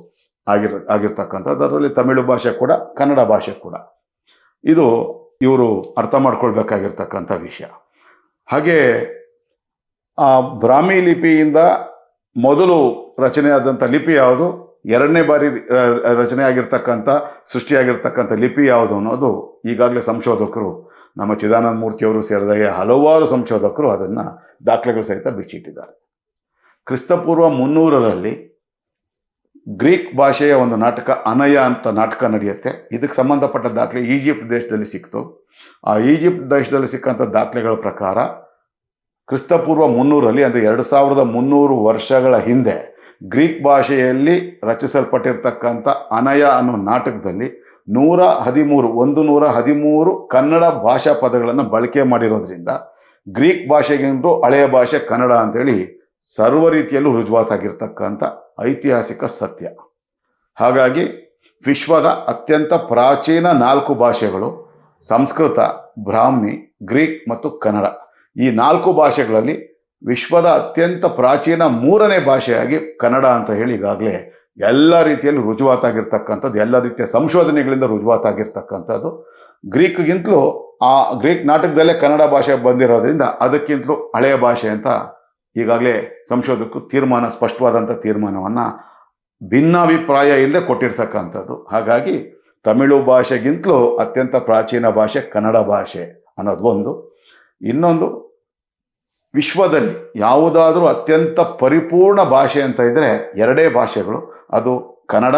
ಆಗಿರ್, ಆಗಿರ್ತಕ್ಕಂಥದ್ದು. ಅದರಲ್ಲಿ ತಮಿಳು ಭಾಷೆ ಕೂಡ, ಕನ್ನಡ ಭಾಷೆ ಕೂಡ. ಇದು ಇವರು ಅರ್ಥ ಮಾಡ್ಕೊಳ್ಬೇಕಾಗಿರ್ತಕ್ಕಂಥ ವಿಷಯ. ಹಾಗೆ ಆ ಬ್ರಾಹ್ಮಿ ಲಿಪಿಯಿಂದ ಮೊದಲು ರಚನೆಯಾದಂಥ ಲಿಪಿ ಯಾವುದು? ಎರಡನೇ ಬಾರಿ ರಚನೆ ಆಗಿರ್ತಕ್ಕಂಥ ಸೃಷ್ಟಿಯಾಗಿರ್ತಕ್ಕಂಥ ಲಿಪಿ ಯಾವುದು ಅನ್ನೋದು ಈಗಾಗಲೇ ಸಂಶೋಧಕರು, ನಮ್ಮ ಚಿದಾನಂದ ಮೂರ್ತಿಯವರು ಸೇರಿದಾಗೆ ಹಲವಾರು ಸಂಶೋಧಕರು ಅದನ್ನು ದಾಖಲೆಗಳು ಸಹಿತ ಬಿಚ್ಚಿಟ್ಟಿದ್ದಾರೆ. ಕ್ರಿಸ್ತಪೂರ್ವ ಮುನ್ನೂರರಲ್ಲಿ ಗ್ರೀಕ್ ಭಾಷೆಯ ಒಂದು ನಾಟಕ ಅನಯ ಅಂತ ನಾಟಕ ನಡೆಯುತ್ತೆ. ಇದಕ್ಕೆ ಸಂಬಂಧಪಟ್ಟ ದಾಖಲೆ ಈಜಿಪ್ಟ್ ದೇಶದಲ್ಲಿ ಸಿಕ್ತು. ಆ ಈಜಿಪ್ಟ್ ದೇಶದಲ್ಲಿ ಸಿಕ್ಕಂಥ ದಾಖಲೆಗಳ ಪ್ರಕಾರ, ಕ್ರಿಸ್ತಪೂರ್ವ ಮುನ್ನೂರಲ್ಲಿ, ಅಂದರೆ ಎರಡು ಸಾವಿರದ ಮುನ್ನೂರು ವರ್ಷಗಳ ಹಿಂದೆ ಗ್ರೀಕ್ ಭಾಷೆಯಲ್ಲಿ ರಚಿಸಲ್ಪಟ್ಟಿರ್ತಕ್ಕಂಥ ಅನಯ ಅನ್ನೋ ನಾಟಕದಲ್ಲಿ ನೂರ ಹದಿಮೂರು, ಒಂದು ನೂರ ಹದಿಮೂರು ಕನ್ನಡ ಭಾಷಾ ಪದಗಳನ್ನು ಬಳಕೆ ಮಾಡಿರೋದ್ರಿಂದ ಗ್ರೀಕ್ ಭಾಷೆಗಿಂತ ಹಳೆಯ ಭಾಷೆ ಕನ್ನಡ ಅಂತೇಳಿ ಸರ್ವ ರೀತಿಯಲ್ಲೂ ರುಜುವಾತಾಗಿರ್ತಕ್ಕಂಥ ಐತಿಹಾಸಿಕ ಸತ್ಯ. ಹಾಗಾಗಿ ವಿಶ್ವದ ಅತ್ಯಂತ ಪ್ರಾಚೀನ ನಾಲ್ಕು ಭಾಷೆಗಳು ಸಂಸ್ಕೃತ, ಬ್ರಾಹ್ಮಿ, ಗ್ರೀಕ್ ಮತ್ತು ಕನ್ನಡ. ಈ ನಾಲ್ಕು ಭಾಷೆಗಳಲ್ಲಿ ವಿಶ್ವದ ಅತ್ಯಂತ ಪ್ರಾಚೀನ ಮೂರನೇ ಭಾಷೆಯಾಗಿ ಕನ್ನಡ ಅಂತ ಹೇಳಿ ಈಗಾಗಲೇ ಎಲ್ಲ ರೀತಿಯಲ್ಲಿ ರುಜುವಾತಾಗಿರ್ತಕ್ಕಂಥದ್ದು, ಎಲ್ಲ ರೀತಿಯ ಸಂಶೋಧನೆಗಳಿಂದ ರುಜುವಾತಾಗಿರ್ತಕ್ಕಂಥದ್ದು. ಗ್ರೀಕ್ಗಿಂತಲೂ ಆ ಗ್ರೀಕ್ ನಾಟಕದಲ್ಲೇ ಕನ್ನಡ ಭಾಷೆ ಬಂದಿರೋದ್ರಿಂದ ಅದಕ್ಕಿಂತಲೂ ಹಳೆಯ ಭಾಷೆ ಅಂತ ಈಗಾಗಲೇ ಸಂಶೋಧಕರು ತೀರ್ಮಾನ, ಸ್ಪಷ್ಟವಾದಂಥ ತೀರ್ಮಾನವನ್ನು ಭಿನ್ನಾಭಿಪ್ರಾಯ ಇಲ್ಲದೆ ಕೊಟ್ಟಿರ್ತಕ್ಕಂಥದ್ದು. ಹಾಗಾಗಿ ತಮಿಳು ಭಾಷೆಗಿಂತಲೂ ಅತ್ಯಂತ ಪ್ರಾಚೀನ ಭಾಷೆ ಕನ್ನಡ ಭಾಷೆ ಅನ್ನೋದು ಒಂದು. ಇನ್ನೊಂದು ವಿಶ್ವದಲ್ಲಿ ಯಾವುದಾದರೂ ಅತ್ಯಂತ ಪರಿಪೂರ್ಣ ಭಾಷೆ ಅಂತ ಇದ್ದರೆ ಎರಡೇ ಭಾಷೆಗಳು. ಅದು ಕನ್ನಡ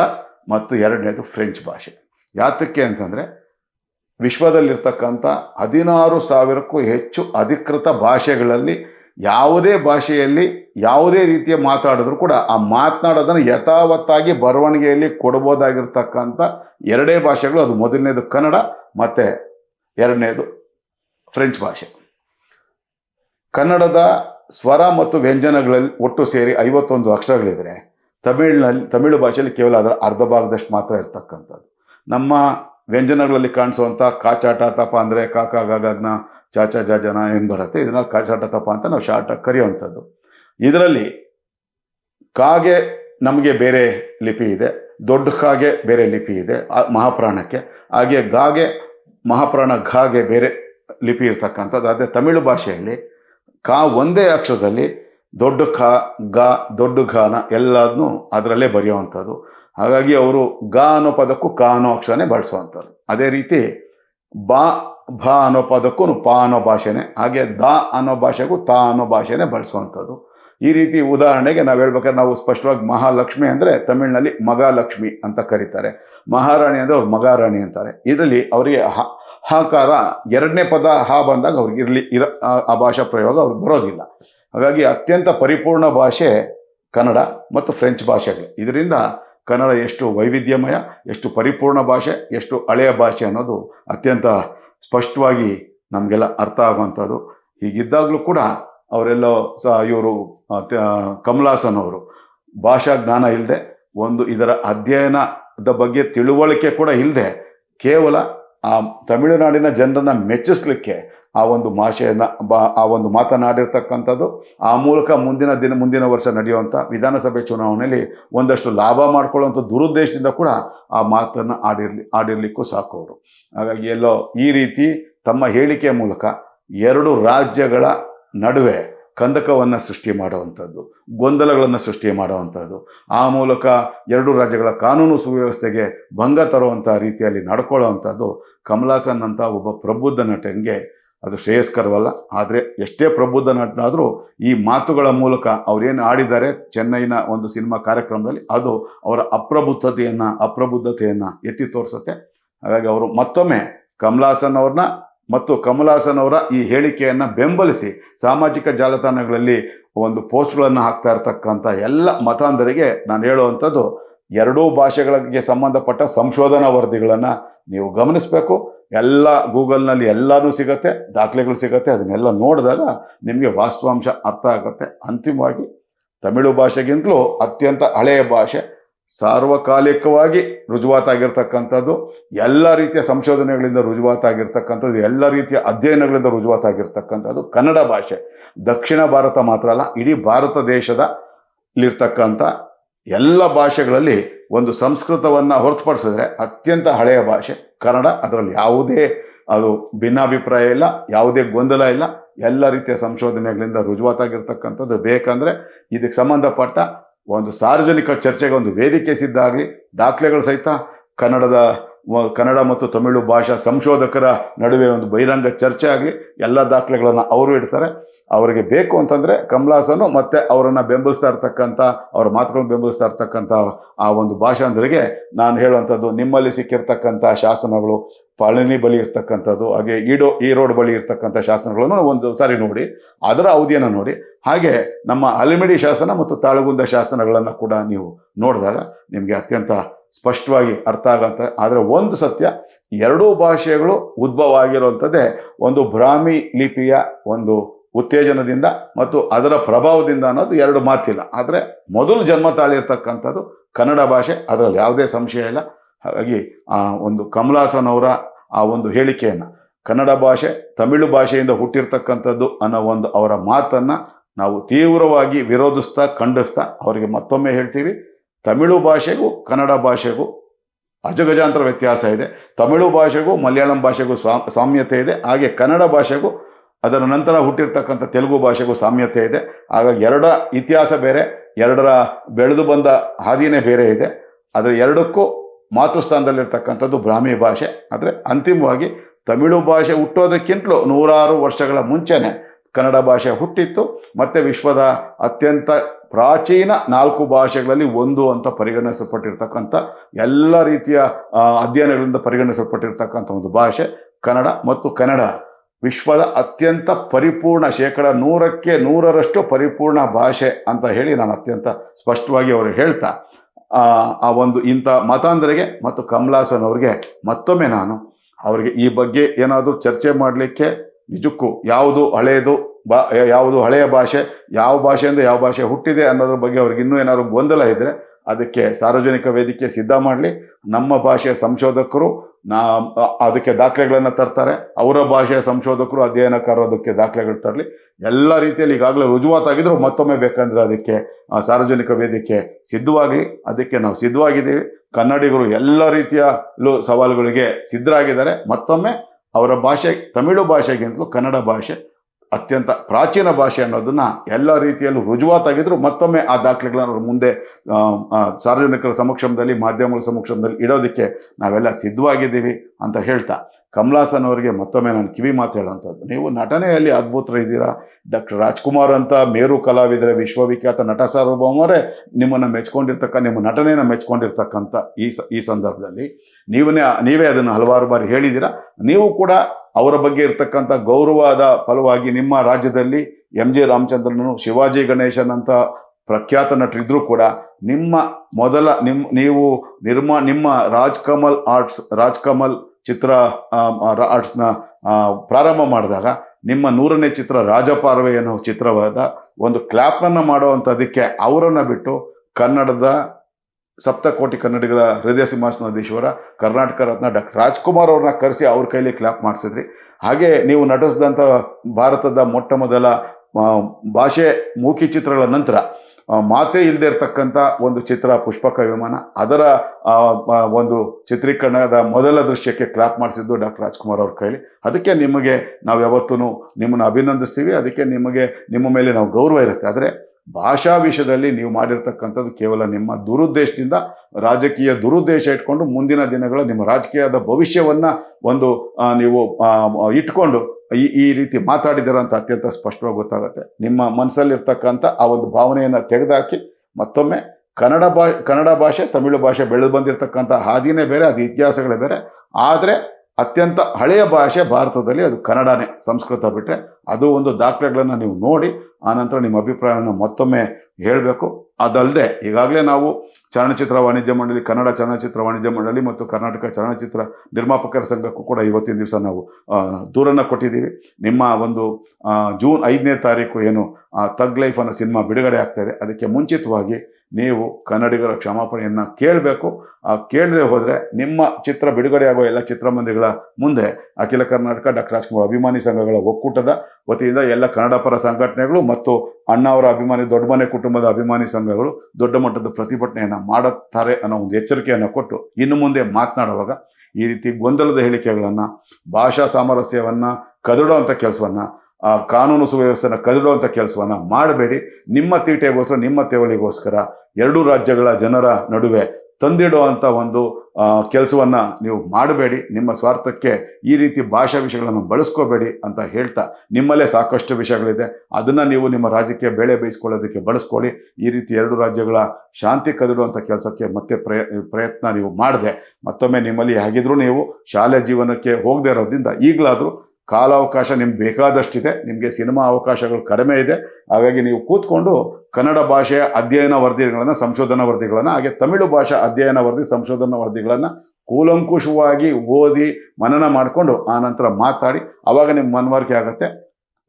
ಮತ್ತು ಎರಡನೇದು ಫ್ರೆಂಚ್ ಭಾಷೆ. ಯಾತಕ್ಕೆ ಅಂತಂದರೆ ವಿಶ್ವದಲ್ಲಿರ್ತಕ್ಕಂಥ ಹದಿನಾರು ಸಾವಿರಕ್ಕೂ ಹೆಚ್ಚು ಅಧಿಕೃತ ಭಾಷೆಗಳಲ್ಲಿ ಯಾವುದೇ ಭಾಷೆಯಲ್ಲಿ ಯಾವುದೇ ರೀತಿಯ ಮಾತಾಡಿದ್ರು ಕೂಡ ಆ ಮಾತನಾಡೋದನ್ನು ಯಥಾವತ್ತಾಗಿ ಬರವಣಿಗೆಯಲ್ಲಿ ಕೊಡ್ಬೋದಾಗಿರ್ತಕ್ಕಂಥ ಎರಡೇ ಭಾಷೆಗಳು. ಅದು ಮೊದಲನೇದು ಕನ್ನಡ, ಮತ್ತು ಎರಡನೇದು ಫ್ರೆಂಚ್ ಭಾಷೆ. ಕನ್ನಡದ ಸ್ವರ ಮತ್ತು ವ್ಯಂಜನಗಳಲ್ಲಿ ಒಟ್ಟು ಸೇರಿ ಐವತ್ತೊಂದು ಅಕ್ಷರಗಳಿದ್ರೆ ತಮಿಳಿನಲ್ಲಿ, ತಮಿಳು ಭಾಷೆಯಲ್ಲಿ ಕೇವಲ ಅದರ ಅರ್ಧ ಭಾಗದಷ್ಟು ಮಾತ್ರ ಇರ್ತಕ್ಕಂಥದ್ದು. ನಮ್ಮ ವ್ಯಂಜನಗಳಲ್ಲಿ ಕಾಣಿಸುವಂಥ ಕಾಚಾಟ ತಪ ಅಂದರೆ ಕಾಕ ಗಗನ ಚಾಚ ಜನ ಏನು ಬರುತ್ತೆ? ಇದನ್ನ ಕಾಚಾಟ ತಪ ಅಂತ ನಾವು ಶಾಟ ಕರೆಯುವಂಥದ್ದು. ಇದರಲ್ಲಿ ಕಾಗೆ ನಮಗೆ ಬೇರೆ ಲಿಪಿ ಇದೆ, ದೊಡ್ಡ ಕಾಗೆ ಬೇರೆ ಲಿಪಿ ಇದೆ ಮಹಾಪ್ರಾಣಕ್ಕೆ. ಹಾಗೆ ಗಾಗೆ, ಮಹಾಪ್ರಾಣ ಘಾಗೆ ಬೇರೆ ಲಿಪಿ ಇರ್ತಕ್ಕಂಥದ್ದು. ಅದೇ ತಮಿಳು ಭಾಷೆಯಲ್ಲಿ ಕಾ ಒಂದೇ ಅಕ್ಷರದಲ್ಲಿ ದೊಡ್ಡ ಖ ಗ, ದೊಡ್ಡ ಘನ ಎಲ್ಲದನ್ನೂ ಅದರಲ್ಲೇ ಬರೆಯುವಂಥದ್ದು. ಹಾಗಾಗಿ ಅವರು ಗ ಅನ್ನೋ ಪದಕ್ಕೂ ಕ ಅನ್ನೋ ಅಕ್ಷರನೇ ಬಳಸುವಂಥದ್ದು. ಅದೇ ರೀತಿ ಬಾ, ಭ ಅನ್ನೋ ಪದಕ್ಕೂ ಪ ಅನ್ನೋ ಭಾಷೆನೇ, ಹಾಗೆ ದ ಅನ್ನೋ ಭಾಷೆಗೂ ತ ಅನ್ನೋ ಭಾಷೆನೇ ಬಳಸುವಂಥದ್ದು. ಈ ರೀತಿ ಉದಾಹರಣೆಗೆ ನಾವು ಹೇಳ್ಬೇಕಾದ್ರೆ ನಾವು ಸ್ಪಷ್ಟವಾಗಿ ಮಹಾಲಕ್ಷ್ಮಿ ಅಂದರೆ ತಮಿಳಿನಲ್ಲಿ ಮಗಾಲಕ್ಷ್ಮಿ ಅಂತ ಕರೀತಾರೆ. ಮಹಾರಾಣಿ ಅಂದರೆ ಅವ್ರು ಮಗಾರಾಣಿ ಅಂತಾರೆ. ಇದರಲ್ಲಿ ಅವರಿಗೆ ಹಾಕಾರ ಎರಡನೇ ಪದ ಹಾ ಬಂದಾಗ ಅವ್ರಿಗೆ ಇರಲಿ, ಇರ, ಆ- ಭಾಷಾ ಪ್ರಯೋಗ ಅವ್ರಿಗೆ ಬರೋದಿಲ್ಲ. ಹಾಗಾಗಿ ಅತ್ಯಂತ ಪರಿಪೂರ್ಣ ಭಾಷೆ ಕನ್ನಡ ಮತ್ತು ಫ್ರೆಂಚ್ ಭಾಷೆಗಳು. ಇದರಿಂದ ಕನ್ನಡ ಎಷ್ಟು ವೈವಿಧ್ಯಮಯ, ಎಷ್ಟು ಪರಿಪೂರ್ಣ ಭಾಷೆ, ಎಷ್ಟು ಹಳೆಯ ಭಾಷೆ ಅನ್ನೋದು ಅತ್ಯಂತ ಸ್ಪಷ್ಟವಾಗಿ ನಮಗೆಲ್ಲ ಅರ್ಥ ಆಗುವಂಥದ್ದು. ಹೀಗಿದ್ದಾಗಲೂ ಕೂಡ ಅವರೆಲ್ಲೋ ಸಹ ಇವರು ಕಮಲಾಸನ್ ಅವರು, ಭಾಷಾ ಜ್ಞಾನ ಇಲ್ಲದೆ ಒಂದು ಇದರ ಅಧ್ಯಯನದ ಬಗ್ಗೆ ತಿಳುವಳಿಕೆ ಕೂಡ ಇಲ್ಲದೆ ಕೇವಲ ಆ ತಮಿಳುನಾಡಿನ ಜನರನ್ನು ಮೆಚ್ಚಿಸ್ಲಿಕ್ಕೆ ಆ ಒಂದು ಭಾಷೆಯನ್ನು ಆ ಒಂದು ಮಾತನಾಡಿರ್ತಕ್ಕಂಥದ್ದು, ಆ ಮೂಲಕ ಮುಂದಿನ ದಿನ, ಮುಂದಿನ ವರ್ಷ ನಡೆಯುವಂಥ ವಿಧಾನಸಭೆ ಚುನಾವಣೆಯಲ್ಲಿ ಒಂದಷ್ಟು ಲಾಭ ಮಾಡ್ಕೊಳ್ಳುವಂಥ ದುರುದ್ದೇಶದಿಂದ ಕೂಡ ಆ ಮಾತನ್ನು ಆಡಿರ್ಲಿ, ಆಡಿರ್ಲಿಕ್ಕೂ ಸಾಕು ಅವರು. ಹಾಗಾಗಿ ಎಲ್ಲೋ ಈ ರೀತಿ ತಮ್ಮ ಹೇಳಿಕೆಯ ಮೂಲಕ ಎರಡು ರಾಜ್ಯಗಳ ನಡುವೆ ಕಂದಕವನ್ನು ಸೃಷ್ಟಿ ಮಾಡುವಂಥದ್ದು, ಗೊಂದಲಗಳನ್ನು ಸೃಷ್ಟಿ ಮಾಡುವಂಥದ್ದು, ಆ ಮೂಲಕ ಎರಡು ರಾಜ್ಯಗಳ ಕಾನೂನು ಸುವ್ಯವಸ್ಥೆಗೆ ಭಂಗ ತರುವಂಥ ರೀತಿಯಲ್ಲಿ ನಡ್ಕೊಳ್ಳುವಂಥದ್ದು ಕಮಲಾಸನ್ ಅಂತ ಒಬ್ಬ ಪ್ರಬುದ್ಧ ನಟನಿಗೆ ಅದು ಶ್ರೇಯಸ್ಕರವಲ್ಲ, ಆದರೆ ಎಷ್ಟೇ ಪ್ರಬುದ್ಧ ನಟನಾದರೂ ಈ ಮಾತುಗಳ ಮೂಲಕ ಅವರೇನು ಆಡಿದ್ದಾರೆ ಚೆನ್ನೈನ ಒಂದು ಸಿನಿಮಾ ಕಾರ್ಯಕ್ರಮದಲ್ಲಿ, ಅದು ಅವರ ಅಪ್ರಬುದ್ಧತೆಯನ್ನು ಅಪ್ರಬುದ್ಧತೆಯನ್ನು ಎತ್ತಿ ತೋರಿಸುತ್ತೆ. ಹಾಗಾಗಿ ಅವರು ಮತ್ತೊಮ್ಮೆ ಕಮಲಾಸನ್ ಅವ್ರನ್ನ ಮತ್ತು ಕಮಲಾಸನ್ ಅವರ ಈ ಹೇಳಿಕೆಯನ್ನು ಬೆಂಬಲಿಸಿ ಸಾಮಾಜಿಕ ಜಾಲತಾಣಗಳಲ್ಲಿ ಒಂದು ಪೋಸ್ಟ್ಗಳನ್ನು ಹಾಕ್ತಾ ಇರ್ತಕ್ಕಂಥ ಎಲ್ಲ ಮತಾಂಧರಿಗೆ ನಾನು ಹೇಳುವಂಥದ್ದು ಎರಡೂ ಭಾಷೆಗಳಿಗೆ ಸಂಬಂಧಪಟ್ಟ ಸಂಶೋಧನಾ ವರದಿಗಳನ್ನು ನೀವು ಗಮನಿಸಬೇಕು. ಎಲ್ಲ ಗೂಗಲ್ನಲ್ಲಿ ಎಲ್ಲನೂ ಸಿಗುತ್ತೆ, ದಾಖಲೆಗಳು ಸಿಗುತ್ತೆ. ಅದನ್ನೆಲ್ಲ ನೋಡಿದಾಗ ನಿಮಗೆ ವಾಸ್ತವಾಂಶ ಅರ್ಥ ಆಗುತ್ತೆ. ಅಂತಿಮವಾಗಿ ತಮಿಳು ಭಾಷೆಗಿಂತಲೂ ಅತ್ಯಂತ ಹಳೆಯ ಭಾಷೆ, ಸಾರ್ವಕಾಲಿಕವಾಗಿ ರುಜುವಾತಾಗಿರ್ತಕ್ಕಂಥದ್ದು, ಎಲ್ಲ ರೀತಿಯ ಸಂಶೋಧನೆಗಳಿಂದ ರುಜುವಾತಾಗಿರ್ತಕ್ಕಂಥದ್ದು, ಎಲ್ಲ ರೀತಿಯ ಅಧ್ಯಯನಗಳಿಂದ ರುಜುವಾತಾಗಿರ್ತಕ್ಕಂಥದ್ದು ಕನ್ನಡ ಭಾಷೆ. ದಕ್ಷಿಣ ಭಾರತ ಮಾತ್ರ ಅಲ್ಲ, ಇಡೀ ಭಾರತ ದೇಶದಲ್ಲಿರ್ತಕ್ಕಂಥ ಎಲ್ಲ ಭಾಷೆಗಳಲ್ಲಿ ಒಂದು ಸಂಸ್ಕೃತವನ್ನು ಹೊರತುಪಡಿಸಿದ್ರೆ ಅತ್ಯಂತ ಹಳೆಯ ಭಾಷೆ. ಕನ್ನಡ ಅದರಲ್ಲಿ ಯಾವುದೇ ಅದು ಭಿನ್ನಾಭಿಪ್ರಾಯ ಇಲ್ಲ, ಯಾವುದೇ ಗೊಂದಲ ಇಲ್ಲ. ಎಲ್ಲ ರೀತಿಯ ಸಂಶೋಧನೆಗಳಿಂದ ರುಜುವಾತಾಗಿರ್ತಕ್ಕಂಥದ್ದು ಬೇಕಂದರೆ ಇದಕ್ಕೆ ಸಂಬಂಧಪಟ್ಟ ಒಂದು ಸಾರ್ವಜನಿಕ ಚರ್ಚೆಗೆ ಒಂದು ವೇದಿಕೆ ಸಿದ್ಧಾಗಲಿ ದಾಖಲೆಗಳು ಸಹಿತ ಕನ್ನಡದ ಕನ್ನಡ ಮತ್ತು ತಮಿಳು ಭಾಷಾ ಸಂಶೋಧಕರ ನಡುವೆ ಒಂದು ಬಹಿರಂಗ ಚರ್ಚೆ ಆಗಲಿ, ಎಲ್ಲ ದಾಖಲೆಗಳನ್ನು ಅವರು ಇಡ್ತಾರೆ. ಅವರಿಗೆ ಬೇಕು ಅಂತಂದ್ರೆ ಕಮಲಾಸನು ಮತ್ತೆ ಅವರನ್ನು ಬೆಂಬಲಿಸ್ತಾ ಇರ್ತಕ್ಕಂಥ, ಅವ್ರ ಮಾತುಗಳನ್ನು ಬೆಂಬಲಿಸ್ತಾ ಇರ್ತಕ್ಕಂಥ ಆ ಒಂದು ಭಾಷಾಂಧರಿಗೆ ನಾನು ಹೇಳುವಂಥದ್ದು ನಿಮ್ಮಲ್ಲಿ ಸಿಕ್ಕಿರ್ತಕ್ಕಂಥ ಶಾಸನಗಳು ಪಳನಿ ಬಳಿ ಇರ್ತಕ್ಕಂಥದ್ದು, ಹಾಗೆ ಈಡೋ, ಈ ರೋಡ್ ಬಳಿ ಇರ್ತಕ್ಕಂಥ ಶಾಸನಗಳನ್ನು ಒಂದು ಸಾರಿ ನೋಡಿ, ಅದರ ಅವಧಿಯನ್ನು ನೋಡಿ. ಹಾಗೆ ನಮ್ಮ ಅಲಿಮಿಡಿ ಶಾಸನ ಮತ್ತು ತಾಳಗುಂದ ಶಾಸನಗಳನ್ನು ಕೂಡ ನೀವು ನೋಡಿದಾಗ ನಿಮಗೆ ಅತ್ಯಂತ ಸ್ಪಷ್ಟವಾಗಿ ಅರ್ಥ ಆಗಂತ, ಆದರೆ ಒಂದು ಸತ್ಯ, ಎರಡೂ ಭಾಷೆಗಳು ಉದ್ಭವ ಆಗಿರುವಂಥದ್ದೇ ಒಂದು ಬ್ರಾಹ್ಮಿ ಲಿಪಿಯ ಒಂದು ಉತ್ತೇಜನದಿಂದ ಮತ್ತು ಅದರ ಪ್ರಭಾವದಿಂದ ಅನ್ನೋದು ಎರಡು ಮಾತಿಲ್ಲ. ಆದರೆ ಮೊದಲು ಜನ್ಮ ತಾಳಿರ್ತಕ್ಕಂಥದ್ದು ಕನ್ನಡ ಭಾಷೆ, ಅದರಲ್ಲಿ ಯಾವುದೇ ಸಂಶಯ ಇಲ್ಲ. ಹಾಗಾಗಿ ಆ ಒಂದು ಕಮಲಾಸನವರ ಆ ಒಂದು ಹೇಳಿಕೆಯನ್ನು ಕನ್ನಡ ಭಾಷೆ, ತಮಿಳು ಭಾಷೆಯಿಂದ ಹುಟ್ಟಿರ್ತಕ್ಕಂಥದ್ದು ಅನ್ನೋ ಒಂದು ಅವರ ಮಾತನ್ನು ನಾವು ತೀವ್ರವಾಗಿ ವಿರೋಧಿಸ್ತಾ, ಖಂಡಿಸ್ತಾ ಅವರಿಗೆ ಮತ್ತೊಮ್ಮೆ ಹೇಳ್ತೀವಿ. ತಮಿಳು ಭಾಷೆಗೂ ಕನ್ನಡ ಭಾಷೆಗೂ ಅಜಗಜಾಂತರ ವ್ಯತ್ಯಾಸ ಇದೆ. ತಮಿಳು ಭಾಷೆಗೂ ಮಲಯಾಳಂ ಭಾಷೆಗೂ ಸ್ವಾ, ಸಾಮ್ಯತೆ ಇದೆ. ಹಾಗೆ ಕನ್ನಡ ಭಾಷೆಗೂ ಅದರ ನಂತರ ಹುಟ್ಟಿರ್ತಕ್ಕಂಥ ತೆಲುಗು ಭಾಷೆಗೂ ಸಾಮ್ಯತೆ ಇದೆ. ಹಾಗಾಗಿ ಎರಡ ಇತಿಹಾಸ ಬೇರೆ, ಎರಡರ ಬೆಳೆದು ಬಂದ ಹಾದಿನೇ ಬೇರೆ ಇದೆ. ಆದರೆ ಎರಡಕ್ಕೂ ಮಾತೃಸ್ಥಾನದಲ್ಲಿರ್ತಕ್ಕಂಥದ್ದು ಬ್ರಾಹ್ಮಿ ಭಾಷೆ. ಆದರೆ ಅಂತಿಮವಾಗಿ ತಮಿಳು ಭಾಷೆ ಹುಟ್ಟೋದಕ್ಕಿಂತಲೂ ನೂರಾರು ವರ್ಷಗಳ ಮುಂಚೆನೆ ಕನ್ನಡ ಭಾಷೆ ಹುಟ್ಟಿತ್ತು. ಮತ್ತು ವಿಶ್ವದ ಅತ್ಯಂತ ಪ್ರಾಚೀನ ನಾಲ್ಕು ಭಾಷೆಗಳಲ್ಲಿ ಒಂದು ಅಂತ ಪರಿಗಣಿಸಲ್ಪಟ್ಟಿರ್ತಕ್ಕಂಥ ಎಲ್ಲ ರೀತಿಯ ಅಧ್ಯಯನಗಳಿಂದ ಪರಿಗಣಿಸಲ್ಪಟ್ಟಿರ್ತಕ್ಕಂಥ ಒಂದು ಭಾಷೆ ಕನ್ನಡ ಮತ್ತು ಕನ್ನಡ. ವಿಶ್ವದ ಅತ್ಯಂತ ಪರಿಪೂರ್ಣ ಶೇಕಡ ನೂರಕ್ಕೆ ನೂರರಷ್ಟು ಪರಿಪೂರ್ಣ ಭಾಷೆ ಅಂತ ಹೇಳಿ ನಾನು ಅತ್ಯಂತ ಸ್ಪಷ್ಟವಾಗಿ ಅವರು ಹೇಳ್ತಾ, ಆ ಒಂದು ಇಂಥ ಮತಾಂಧರಿಗೆ ಮತ್ತು ಕಮಲಾಸನ್ ಅವರಿಗೆ ಮತ್ತೊಮ್ಮೆ ನಾನು ಅವರಿಗೆ ಈ ಬಗ್ಗೆ ಏನಾದರೂ ಚರ್ಚೆ ಮಾಡಲಿಕ್ಕೆ ನಿಜಕ್ಕೂ ಯಾವುದು ಹಳೆಯದು ಬಾ, ಯಾವುದು ಹಳೆಯ ಭಾಷೆ, ಯಾವ ಭಾಷೆಯಿಂದ ಯಾವ ಭಾಷೆ ಹುಟ್ಟಿದೆ ಅನ್ನೋದ್ರ ಬಗ್ಗೆ ಅವ್ರಿಗೆ ಇನ್ನೂ ಏನಾದರೂ ಗೊಂದಲ ಇದ್ದರೆ ಅದಕ್ಕೆ ಸಾರ್ವಜನಿಕ ವೇದಿಕೆ ಸಿದ್ಧ ಮಾಡಲಿ. ನಮ್ಮ ಭಾಷೆಯ ಸಂಶೋಧಕರು ನಾ ಅದಕ್ಕೆ ದಾಖಲೆಗಳನ್ನು ತರ್ತಾರೆ. ಅವರ ಭಾಷೆಯ ಸಂಶೋಧಕರು, ಅಧ್ಯಯನಕಾರರು ಅದಕ್ಕೆ ದಾಖಲೆಗಳು ತರಲಿ. ಎಲ್ಲ ರೀತಿಯಲ್ಲಿ ಈಗಾಗಲೇ ರುಜುವಾತಾಗಿದ್ರು ಮತ್ತೊಮ್ಮೆ ಬೇಕಂದ್ರೆ ಅದಕ್ಕೆ ಸಾರ್ವಜನಿಕ ವೇದಿಕೆ ಸಿದ್ಧವಾಗಲಿ. ಅದಕ್ಕೆ ನಾವು ಸಿದ್ಧವಾಗಿದ್ದೀವಿ. ಕನ್ನಡಿಗರು ಎಲ್ಲ ರೀತಿಯ ಸವಾಲುಗಳಿಗೆ ಸಿದ್ಧರಾಗಿದ್ದಾರೆ. ಮತ್ತೊಮ್ಮೆ ಅವರ ಭಾಷೆ, ತಮಿಳು ಭಾಷೆಗಿಂತಲೂ ಕನ್ನಡ ಭಾಷೆ ಅತ್ಯಂತ ಪ್ರಾಚೀನ ಭಾಷೆ ಅನ್ನೋದನ್ನು ಎಲ್ಲ ರೀತಿಯಲ್ಲೂ ರುಜುವಾತಾಗಿದ್ರು ಮತ್ತೊಮ್ಮೆ ಆ ದಾಖಲೆಗಳನ್ನು ಅವ್ರ ಮುಂದೆ ಸಾರ್ವಜನಿಕರ ಸಮಕ್ಷಮದಲ್ಲಿ, ಮಾಧ್ಯಮಗಳ ಸಮಕ್ಷಮದಲ್ಲಿ ಇಡೋದಕ್ಕೆ ನಾವೆಲ್ಲ ಸಿದ್ಧವಾಗಿದ್ದೀವಿ ಅಂತ ಹೇಳ್ತಾ. ಕಮಲಾಸನ್ ಅವರಿಗೆ ಮತ್ತೊಮ್ಮೆ ನಾನು ಕಿವಿ ಮಾತು ಹೇಳೋಂಥದ್ದು ನೀವು ನಟನೆಯಲ್ಲಿ ಅದ್ಭುತರ ಇದ್ದೀರಾ? ಡಾಕ್ಟರ್ ರಾಜ್ಕುಮಾರ್ ಅಂತ ಮೇರು ಕಲಾವಿದರ ವಿಶ್ವವಿಖ್ಯಾತ ನಟ ಸಾರ್ವಭೌಮರೇ ನಿಮ್ಮನ್ನು ಮೆಚ್ಕೊಂಡಿರ್ತಕ್ಕ, ನಿಮ್ಮ ನಟನೆಯನ್ನು ಮೆಚ್ಕೊಂಡಿರ್ತಕ್ಕಂಥ ಈ ಈ ಸಂದರ್ಭದಲ್ಲಿ ನೀವೇ ನೀವೇ ಅದನ್ನು ಹಲವಾರು ಬಾರಿ ಹೇಳಿದ್ದೀರಾ? ನೀವು ಕೂಡ ಅವರ ಬಗ್ಗೆ ಇರ್ತಕ್ಕಂಥ ಗೌರವದ ಫಲವಾಗಿ ನಿಮ್ಮ ರಾಜ್ಯದಲ್ಲಿ ಎಂ ಜಿ ರಾಮಚಂದ್ರನು ಶಿವಾಜಿ ಗಣೇಶನಂತ ಪ್ರಖ್ಯಾತ ನಟರಿದ್ರು ಕೂಡ ನಿಮ್ಮ ಮೊದಲ ನಿಮ್, ನೀವು ನಿರ್ಮಾ, ನಿಮ್ಮ ರಾಜ್ಕಮಲ್ ಆರ್ಟ್ಸ್, ರಾಜ್ಕಮಲ್ ಚಿತ್ರ ಆರ್ಟ್ಸ್ನ ಪ್ರಾರಂಭ ಮಾಡಿದಾಗ ನಿಮ್ಮ ನೂರನೇ ಚಿತ್ರ ರಾಜಪಾರ್ವೆ ಅನ್ನೋ ಚಿತ್ರವಾದ ಒಂದು ಕ್ಲಾಪ್ನನ್ನು ಮಾಡುವಂಥದ್ದಕ್ಕೆ ಅವರನ್ನು ಬಿಟ್ಟು ಕನ್ನಡದ ಸಪ್ತಕೋಟಿ ಕನ್ನಡಿಗರ ಹೃದಯ ಸಿಂಹಾಸನಾಧೀಶ್ವರ ಕರ್ನಾಟಕ ರತ್ನ ಡಾಕ್ಟರ್ ರಾಜ್ಕುಮಾರ್ ಅವ್ರನ್ನ ಕರೆಸಿ ಅವ್ರ ಕೈಲಿ ಕ್ಲಾಪ್ ಮಾಡಿಸಿದ್ರಿ. ಹಾಗೆ ನೀವು ನಟಿಸಿದಂಥ ಭಾರತದ ಮೊಟ್ಟ ಮೊದಲ ಭಾಷೆ ಮೂಕಿ ಚಿತ್ರಗಳ ನಂತರ ಮಾತೇ ಇಲ್ಲದೆ ಇರತಕ್ಕಂಥ ಒಂದು ಚಿತ್ರ ಪುಷ್ಪಕ ವಿಮಾನ ಅದರ ಒಂದು ಚಿತ್ರೀಕರಣದ ಮೊದಲ ದೃಶ್ಯಕ್ಕೆ ಕ್ಲಾಪ್ ಮಾಡಿಸಿದ್ದು ಡಾಕ್ಟರ್ ರಾಜ್ಕುಮಾರ್ ಅವ್ರ ಕೈಲಿ. ಅದಕ್ಕೆ ನಿಮಗೆ ನಾವು ಯಾವತ್ತೂ ನಿಮ್ಮನ್ನು ಅಭಿನಂದಿಸ್ತೀವಿ. ಅದಕ್ಕೆ ನಿಮಗೆ ನಿಮ್ಮ ಮೇಲೆ ನಾವು ಗೌರವ ಇರುತ್ತೆ. ಆದರೆ ಭಾಷಾ ವಿಷಯದಲ್ಲಿ ನೀವು ಮಾಡಿರ್ತಕ್ಕಂಥದ್ದು ಕೇವಲ ನಿಮ್ಮ ದುರುದ್ದೇಶದಿಂದ, ರಾಜಕೀಯ ದುರುದ್ದೇಶ ಇಟ್ಕೊಂಡು ಮುಂದಿನ ದಿನಗಳ ನಿಮ್ಮ ರಾಜಕೀಯದ ಭವಿಷ್ಯವನ್ನ ಒಂದು ನೀವು ಇಟ್ಕೊಂಡು ಈ ಈ ರೀತಿ ಮಾತಾಡಿದ್ದೀರ ಅಂತ ಅತ್ಯಂತ ಸ್ಪಷ್ಟವಾಗಿ ಗೊತ್ತಾಗುತ್ತೆ. ನಿಮ್ಮ ಮನಸ್ಸಲ್ಲಿರ್ತಕ್ಕಂಥ ಆ ಒಂದು ಭಾವನೆಯನ್ನು ತೆಗೆದುಹಾಕಿ ಮತ್ತೊಮ್ಮೆ ಕನ್ನಡ ಭಾ ಕನ್ನಡ ಭಾಷೆ ತಮಿಳು ಭಾಷೆ ಬೆಳೆದು ಬಂದಿರತಕ್ಕಂಥ ಹಾದಿನೇ ಬೇರೆ, ಅದು ಇತಿಹಾಸಗಳೇ ಬೇರೆ. ಆದರೆ ಅತ್ಯಂತ ಹಳೆಯ ಭಾಷೆ ಭಾರತದಲ್ಲಿ, ಅದು ಕನ್ನಡನೇ ಸಂಸ್ಕೃತ ಬಿಟ್ಟರೆ ಅದು ಒಂದು ದಾಖಲೆಗಳನ್ನು ನೀವು ನೋಡಿ ಆನಂತರ ನಿಮ್ಮ ಅಭಿಪ್ರಾಯವನ್ನು ಮತ್ತೊಮ್ಮೆ ಹೇಳಬೇಕು. ಅದಲ್ಲದೆ ಈಗಾಗಲೇ ನಾವು ಚಲನಚಿತ್ರ ವಾಣಿಜ್ಯ ಮಂಡಳಿ, ಕನ್ನಡ ಚಲನಚಿತ್ರ ವಾಣಿಜ್ಯ ಮಂಡಳಿ ಮತ್ತು ಕರ್ನಾಟಕ ಚಲನಚಿತ್ರ ನಿರ್ಮಾಪಕರ ಸಂಘಕ್ಕೂ ಕೂಡ ಇವತ್ತಿನ ದಿವಸ ನಾವು ದೂರನ್ನು ಕೊಟ್ಟಿದ್ದೀವಿ. ನಿಮ್ಮ ಒಂದು ಜೂನ್ ಐದನೇ ತಾರೀಕು ಏನು ತಗ್ ಲೈಫ್ ಅನ್ನೋ ಸಿನಿಮಾ ಬಿಡುಗಡೆ ಆಗ್ತಾ ಇದೆ. ಅದಕ್ಕೆ ಮುಂಚಿತವಾಗಿ ನೀವು ಕನ್ನಡಿಗರ ಕ್ಷಮಾಪಣೆಯನ್ನು ಕೇಳಬೇಕು. ಆ ಕೇಳದೆ ಹೋದರೆ ನಿಮ್ಮ ಚಿತ್ರ ಬಿಡುಗಡೆ ಆಗೋ ಎಲ್ಲ ಚಿತ್ರಮಂದಿರಗಳ ಮುಂದೆ ಅಖಿಲ ಕರ್ನಾಟಕ ಡಾಕ್ಟರ್ ರಾಜ್ಕುಮಾರ್ ಅಭಿಮಾನಿ ಸಂಘಗಳ ಒಕ್ಕೂಟದ ವತಿಯಿಂದ ಎಲ್ಲ ಕನ್ನಡ ಪರ ಸಂಘಟನೆಗಳು ಮತ್ತು ಅಣ್ಣಾವರ ಅಭಿಮಾನಿ, ದೊಡ್ಡ ಮನೆ ಕುಟುಂಬದ ಅಭಿಮಾನಿ ಸಂಘಗಳು ದೊಡ್ಡ ಮಟ್ಟದ ಪ್ರತಿಭಟನೆಯನ್ನು ಮಾಡುತ್ತಾರೆ ಅನ್ನೋ ಒಂದು ಎಚ್ಚರಿಕೆಯನ್ನು ಕೊಟ್ಟು ಇನ್ನು ಮುಂದೆ ಮಾತನಾಡುವಾಗ ಈ ರೀತಿ ಗೊಂದಲದ ಹೇಳಿಕೆಗಳನ್ನು, ಭಾಷಾ ಸಾಮರಸ್ಯವನ್ನು ಕದಡುವಂಥ ಕೆಲಸವನ್ನು ಆ ಕಾನೂನು ಸುವ್ಯವಸ್ಥೆನ ಕದಡುವಂಥ ಕೆಲಸವನ್ನು ಮಾಡಬೇಡಿ. ನಿಮ್ಮ ತೀಟೆಗೋಸ್ಕರ, ನಿಮ್ಮ ತೆವಳಿಗೋಸ್ಕರ ಎರಡೂ ರಾಜ್ಯಗಳ ಜನರ ನಡುವೆ ತಂದಿಡುವಂಥ ಒಂದು ಕೆಲಸವನ್ನ ನೀವು ಮಾಡಬೇಡಿ. ನಿಮ್ಮ ಸ್ವಾರ್ಥಕ್ಕೆ ಈ ರೀತಿ ಭಾಷಾ ವಿಷಯಗಳನ್ನು ಬಳಸ್ಕೋಬೇಡಿ ಅಂತ ಹೇಳ್ತಾ ನಿಮ್ಮಲ್ಲೇ ಸಾಕಷ್ಟು ವಿಷಯಗಳಿದೆ. ಅದನ್ನು ನೀವು ನಿಮ್ಮ ರಾಜ್ಯಕ್ಕೆ ಬೆಳೆ ಬೇಯಿಸ್ಕೊಳ್ಳೋದಕ್ಕೆ ಬಳಸ್ಕೊಳ್ಳಿ. ಈ ರೀತಿ ಎರಡು ರಾಜ್ಯಗಳ ಶಾಂತಿ ಕದಿಡುವಂಥ ಕೆಲಸಕ್ಕೆ ಮತ್ತೆ ಪ್ರಯ, ಪ್ರಯತ್ನ ನೀವು ಮಾಡಿದೆ. ಮತ್ತೊಮ್ಮೆ ನಿಮ್ಮಲ್ಲಿ ಹೇಗಿದ್ರೂ ನೀವು ಶಾಲೆ ಜೀವನಕ್ಕೆ ಹೋಗದೆ ಇರೋದ್ರಿಂದ ಈಗಲಾದರೂ ಕಾಲಾವಕಾಶ ನಿಮ್ಗೆ ಬೇಕಾದಷ್ಟಿದೆ, ನಿಮಗೆ ಸಿನಿಮಾ ಅವಕಾಶಗಳು ಕಡಿಮೆ ಇದೆ. ಹಾಗಾಗಿ ನೀವು ಕೂತ್ಕೊಂಡು ಕನ್ನಡ ಭಾಷೆಯ ಅಧ್ಯಯನ ವರದಿಗಳನ್ನು, ಸಂಶೋಧನಾ ವರದಿಗಳನ್ನು, ಹಾಗೆ ತಮಿಳು ಭಾಷಾ ಅಧ್ಯಯನ ವರದಿ, ಸಂಶೋಧನಾ ವರದಿಗಳನ್ನು ಕೂಲಂಕುಷವಾಗಿ ಓದಿ ಮನನ ಮಾಡಿಕೊಂಡು ಆನಂತರ ಮಾತಾಡಿ. ಅವಾಗ ನಿಮ್ಮ ಮನವರಿಕೆ ಆಗುತ್ತೆ.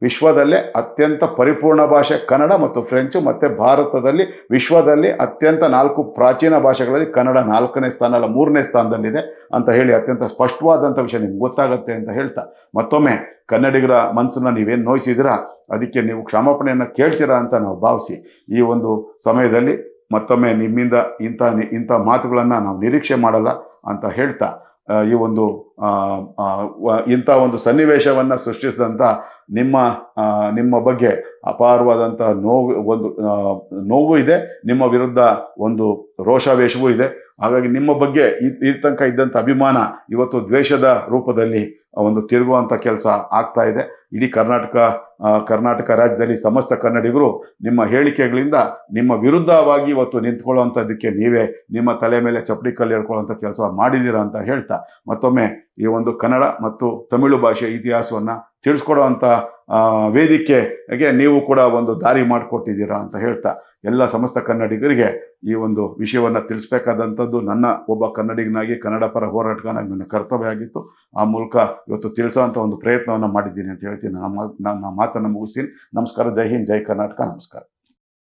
ವಿಶ್ವದಲ್ಲೇ ಅತ್ಯಂತ ಪರಿಪೂರ್ಣ ಭಾಷೆ ಕನ್ನಡ ಮತ್ತು ಫ್ರೆಂಚು, ಮತ್ತು ಭಾರತದಲ್ಲಿ ವಿಶ್ವದಲ್ಲಿ ಅತ್ಯಂತ ನಾಲ್ಕು ಪ್ರಾಚೀನ ಭಾಷೆಗಳಲ್ಲಿ ಕನ್ನಡ ನಾಲ್ಕನೇ ಸ್ಥಾನ ಅಲ್ಲ ಮೂರನೇ ಸ್ಥಾನದಲ್ಲಿದೆ ಅಂತ ಹೇಳಿ ಅತ್ಯಂತ ಸ್ಪಷ್ಟವಾದಂಥ ವಿಷಯ ನಿಮ್ಗೆ ಗೊತ್ತಾಗುತ್ತೆ ಅಂತ ಹೇಳ್ತಾ. ಮತ್ತೊಮ್ಮೆ ಕನ್ನಡಿಗರ ಮನಸ್ಸನ್ನು ನೀವೇನು ನೋಯಿಸಿದಿರಾ ಅದಕ್ಕೆ ನೀವು ಕ್ಷಮಾಪಣೆಯನ್ನು ಕೇಳ್ತೀರಾ ಅಂತ ನಾವು ಭಾವಿಸಿ ಈ ಒಂದು ಸಮಯದಲ್ಲಿ ಮತ್ತೊಮ್ಮೆ ನಿಮ್ಮಿಂದ ಇಂಥ ಇಂಥ ಮಾತುಗಳನ್ನು ನಾವು ನಿರೀಕ್ಷೆ ಮಾಡಲ್ಲ ಅಂತ ಹೇಳ್ತಾ ಈ ಒಂದು ಇಂಥ ಒಂದು ಸನ್ನಿವೇಶವನ್ನು ಸೃಷ್ಟಿಸಿದಂಥ ನಿಮ್ಮ ನಿಮ್ಮ ಬಗ್ಗೆ ಅಪಾರವಾದಂತಹ ನೋವು, ಒಂದು ನೋವು ಇದೆ, ನಿಮ್ಮ ವಿರುದ್ಧ ಒಂದು ರೋಷಾವೇಶವೂ ಇದೆ. ಹಾಗಾಗಿ ನಿಮ್ಮ ಬಗ್ಗೆ ಈ- ತನಕ ಇದ್ದಂಥ ಅಭಿಮಾನ ಇವತ್ತು ದ್ವೇಷದ ರೂಪದಲ್ಲಿ ಒಂದು ತಿರುಗುವಂಥ ಕೆಲಸ ಆಗ್ತಾ ಇದೆ. ಇಡೀ ಕರ್ನಾಟಕ ಕರ್ನಾಟಕ ರಾಜ್ಯದಲ್ಲಿ ಸಮಸ್ತ ಕನ್ನಡಿಗರು ನಿಮ್ಮ ಹೇಳಿಕೆಗಳಿಂದ ನಿಮ್ಮ ವಿರುದ್ಧವಾಗಿ ಇವತ್ತು ನಿಂತ್ಕೊಳ್ಳುವಂಥದ್ದಕ್ಕೆ ನೀವೇ ನಿಮ್ಮ ತಲೆ ಮೇಲೆ ಚಪ್ಪಡಿ ಕಲ್ಲು ಹೇಳ್ಕೊಳ್ಳುವಂಥ ಕೆಲಸ ಮಾಡಿದ್ದೀರಾ ಅಂತ ಹೇಳ್ತಾ ಮತ್ತೊಮ್ಮೆ ಈ ಒಂದು ಕನ್ನಡ ಮತ್ತು ತಮಿಳು ಭಾಷೆ ಇತಿಹಾಸವನ್ನು ತಿಳಿಸ್ಕೊಡುವಂಥ ವೇದಿಕೆಗೆ ನೀವು ಕೂಡ ಒಂದು ದಾರಿ ಮಾಡಿಕೊಟ್ಟಿದ್ದೀರಾ ಅಂತ ಹೇಳ್ತಾ ಎಲ್ಲ ಸಮಸ್ತ ಕನ್ನಡಿಗರಿಗೆ ಈ ಒಂದು ವಿಷಯವನ್ನು ತಿಳಿಸ್ಬೇಕಾದಂಥದ್ದು ನನ್ನ ಒಬ್ಬ ಕನ್ನಡಿಗನಾಗಿ ಕನ್ನಡ ಪರ ಹೋರಾಟಗಾರನಾಗಿ ನನ್ನ ಕರ್ತವ್ಯ ಆಗಿತ್ತು. ಆ ಮೂಲಕ ಇವತ್ತು ತಿಳಿಸೋಂಥ ಒಂದು ಪ್ರಯತ್ನವನ್ನು ಮಾಡಿದ್ದೀನಿ ಅಂತ ಹೇಳ್ತೀನಿ. ನನ್ನ ಮಾತನ್ನು ಮುಗಿಸ್ತೀನಿ. ನಮಸ್ಕಾರ. ಜೈ ಹಿಂದ್, ಜೈ ಕರ್ನಾಟಕ. ನಮಸ್ಕಾರ.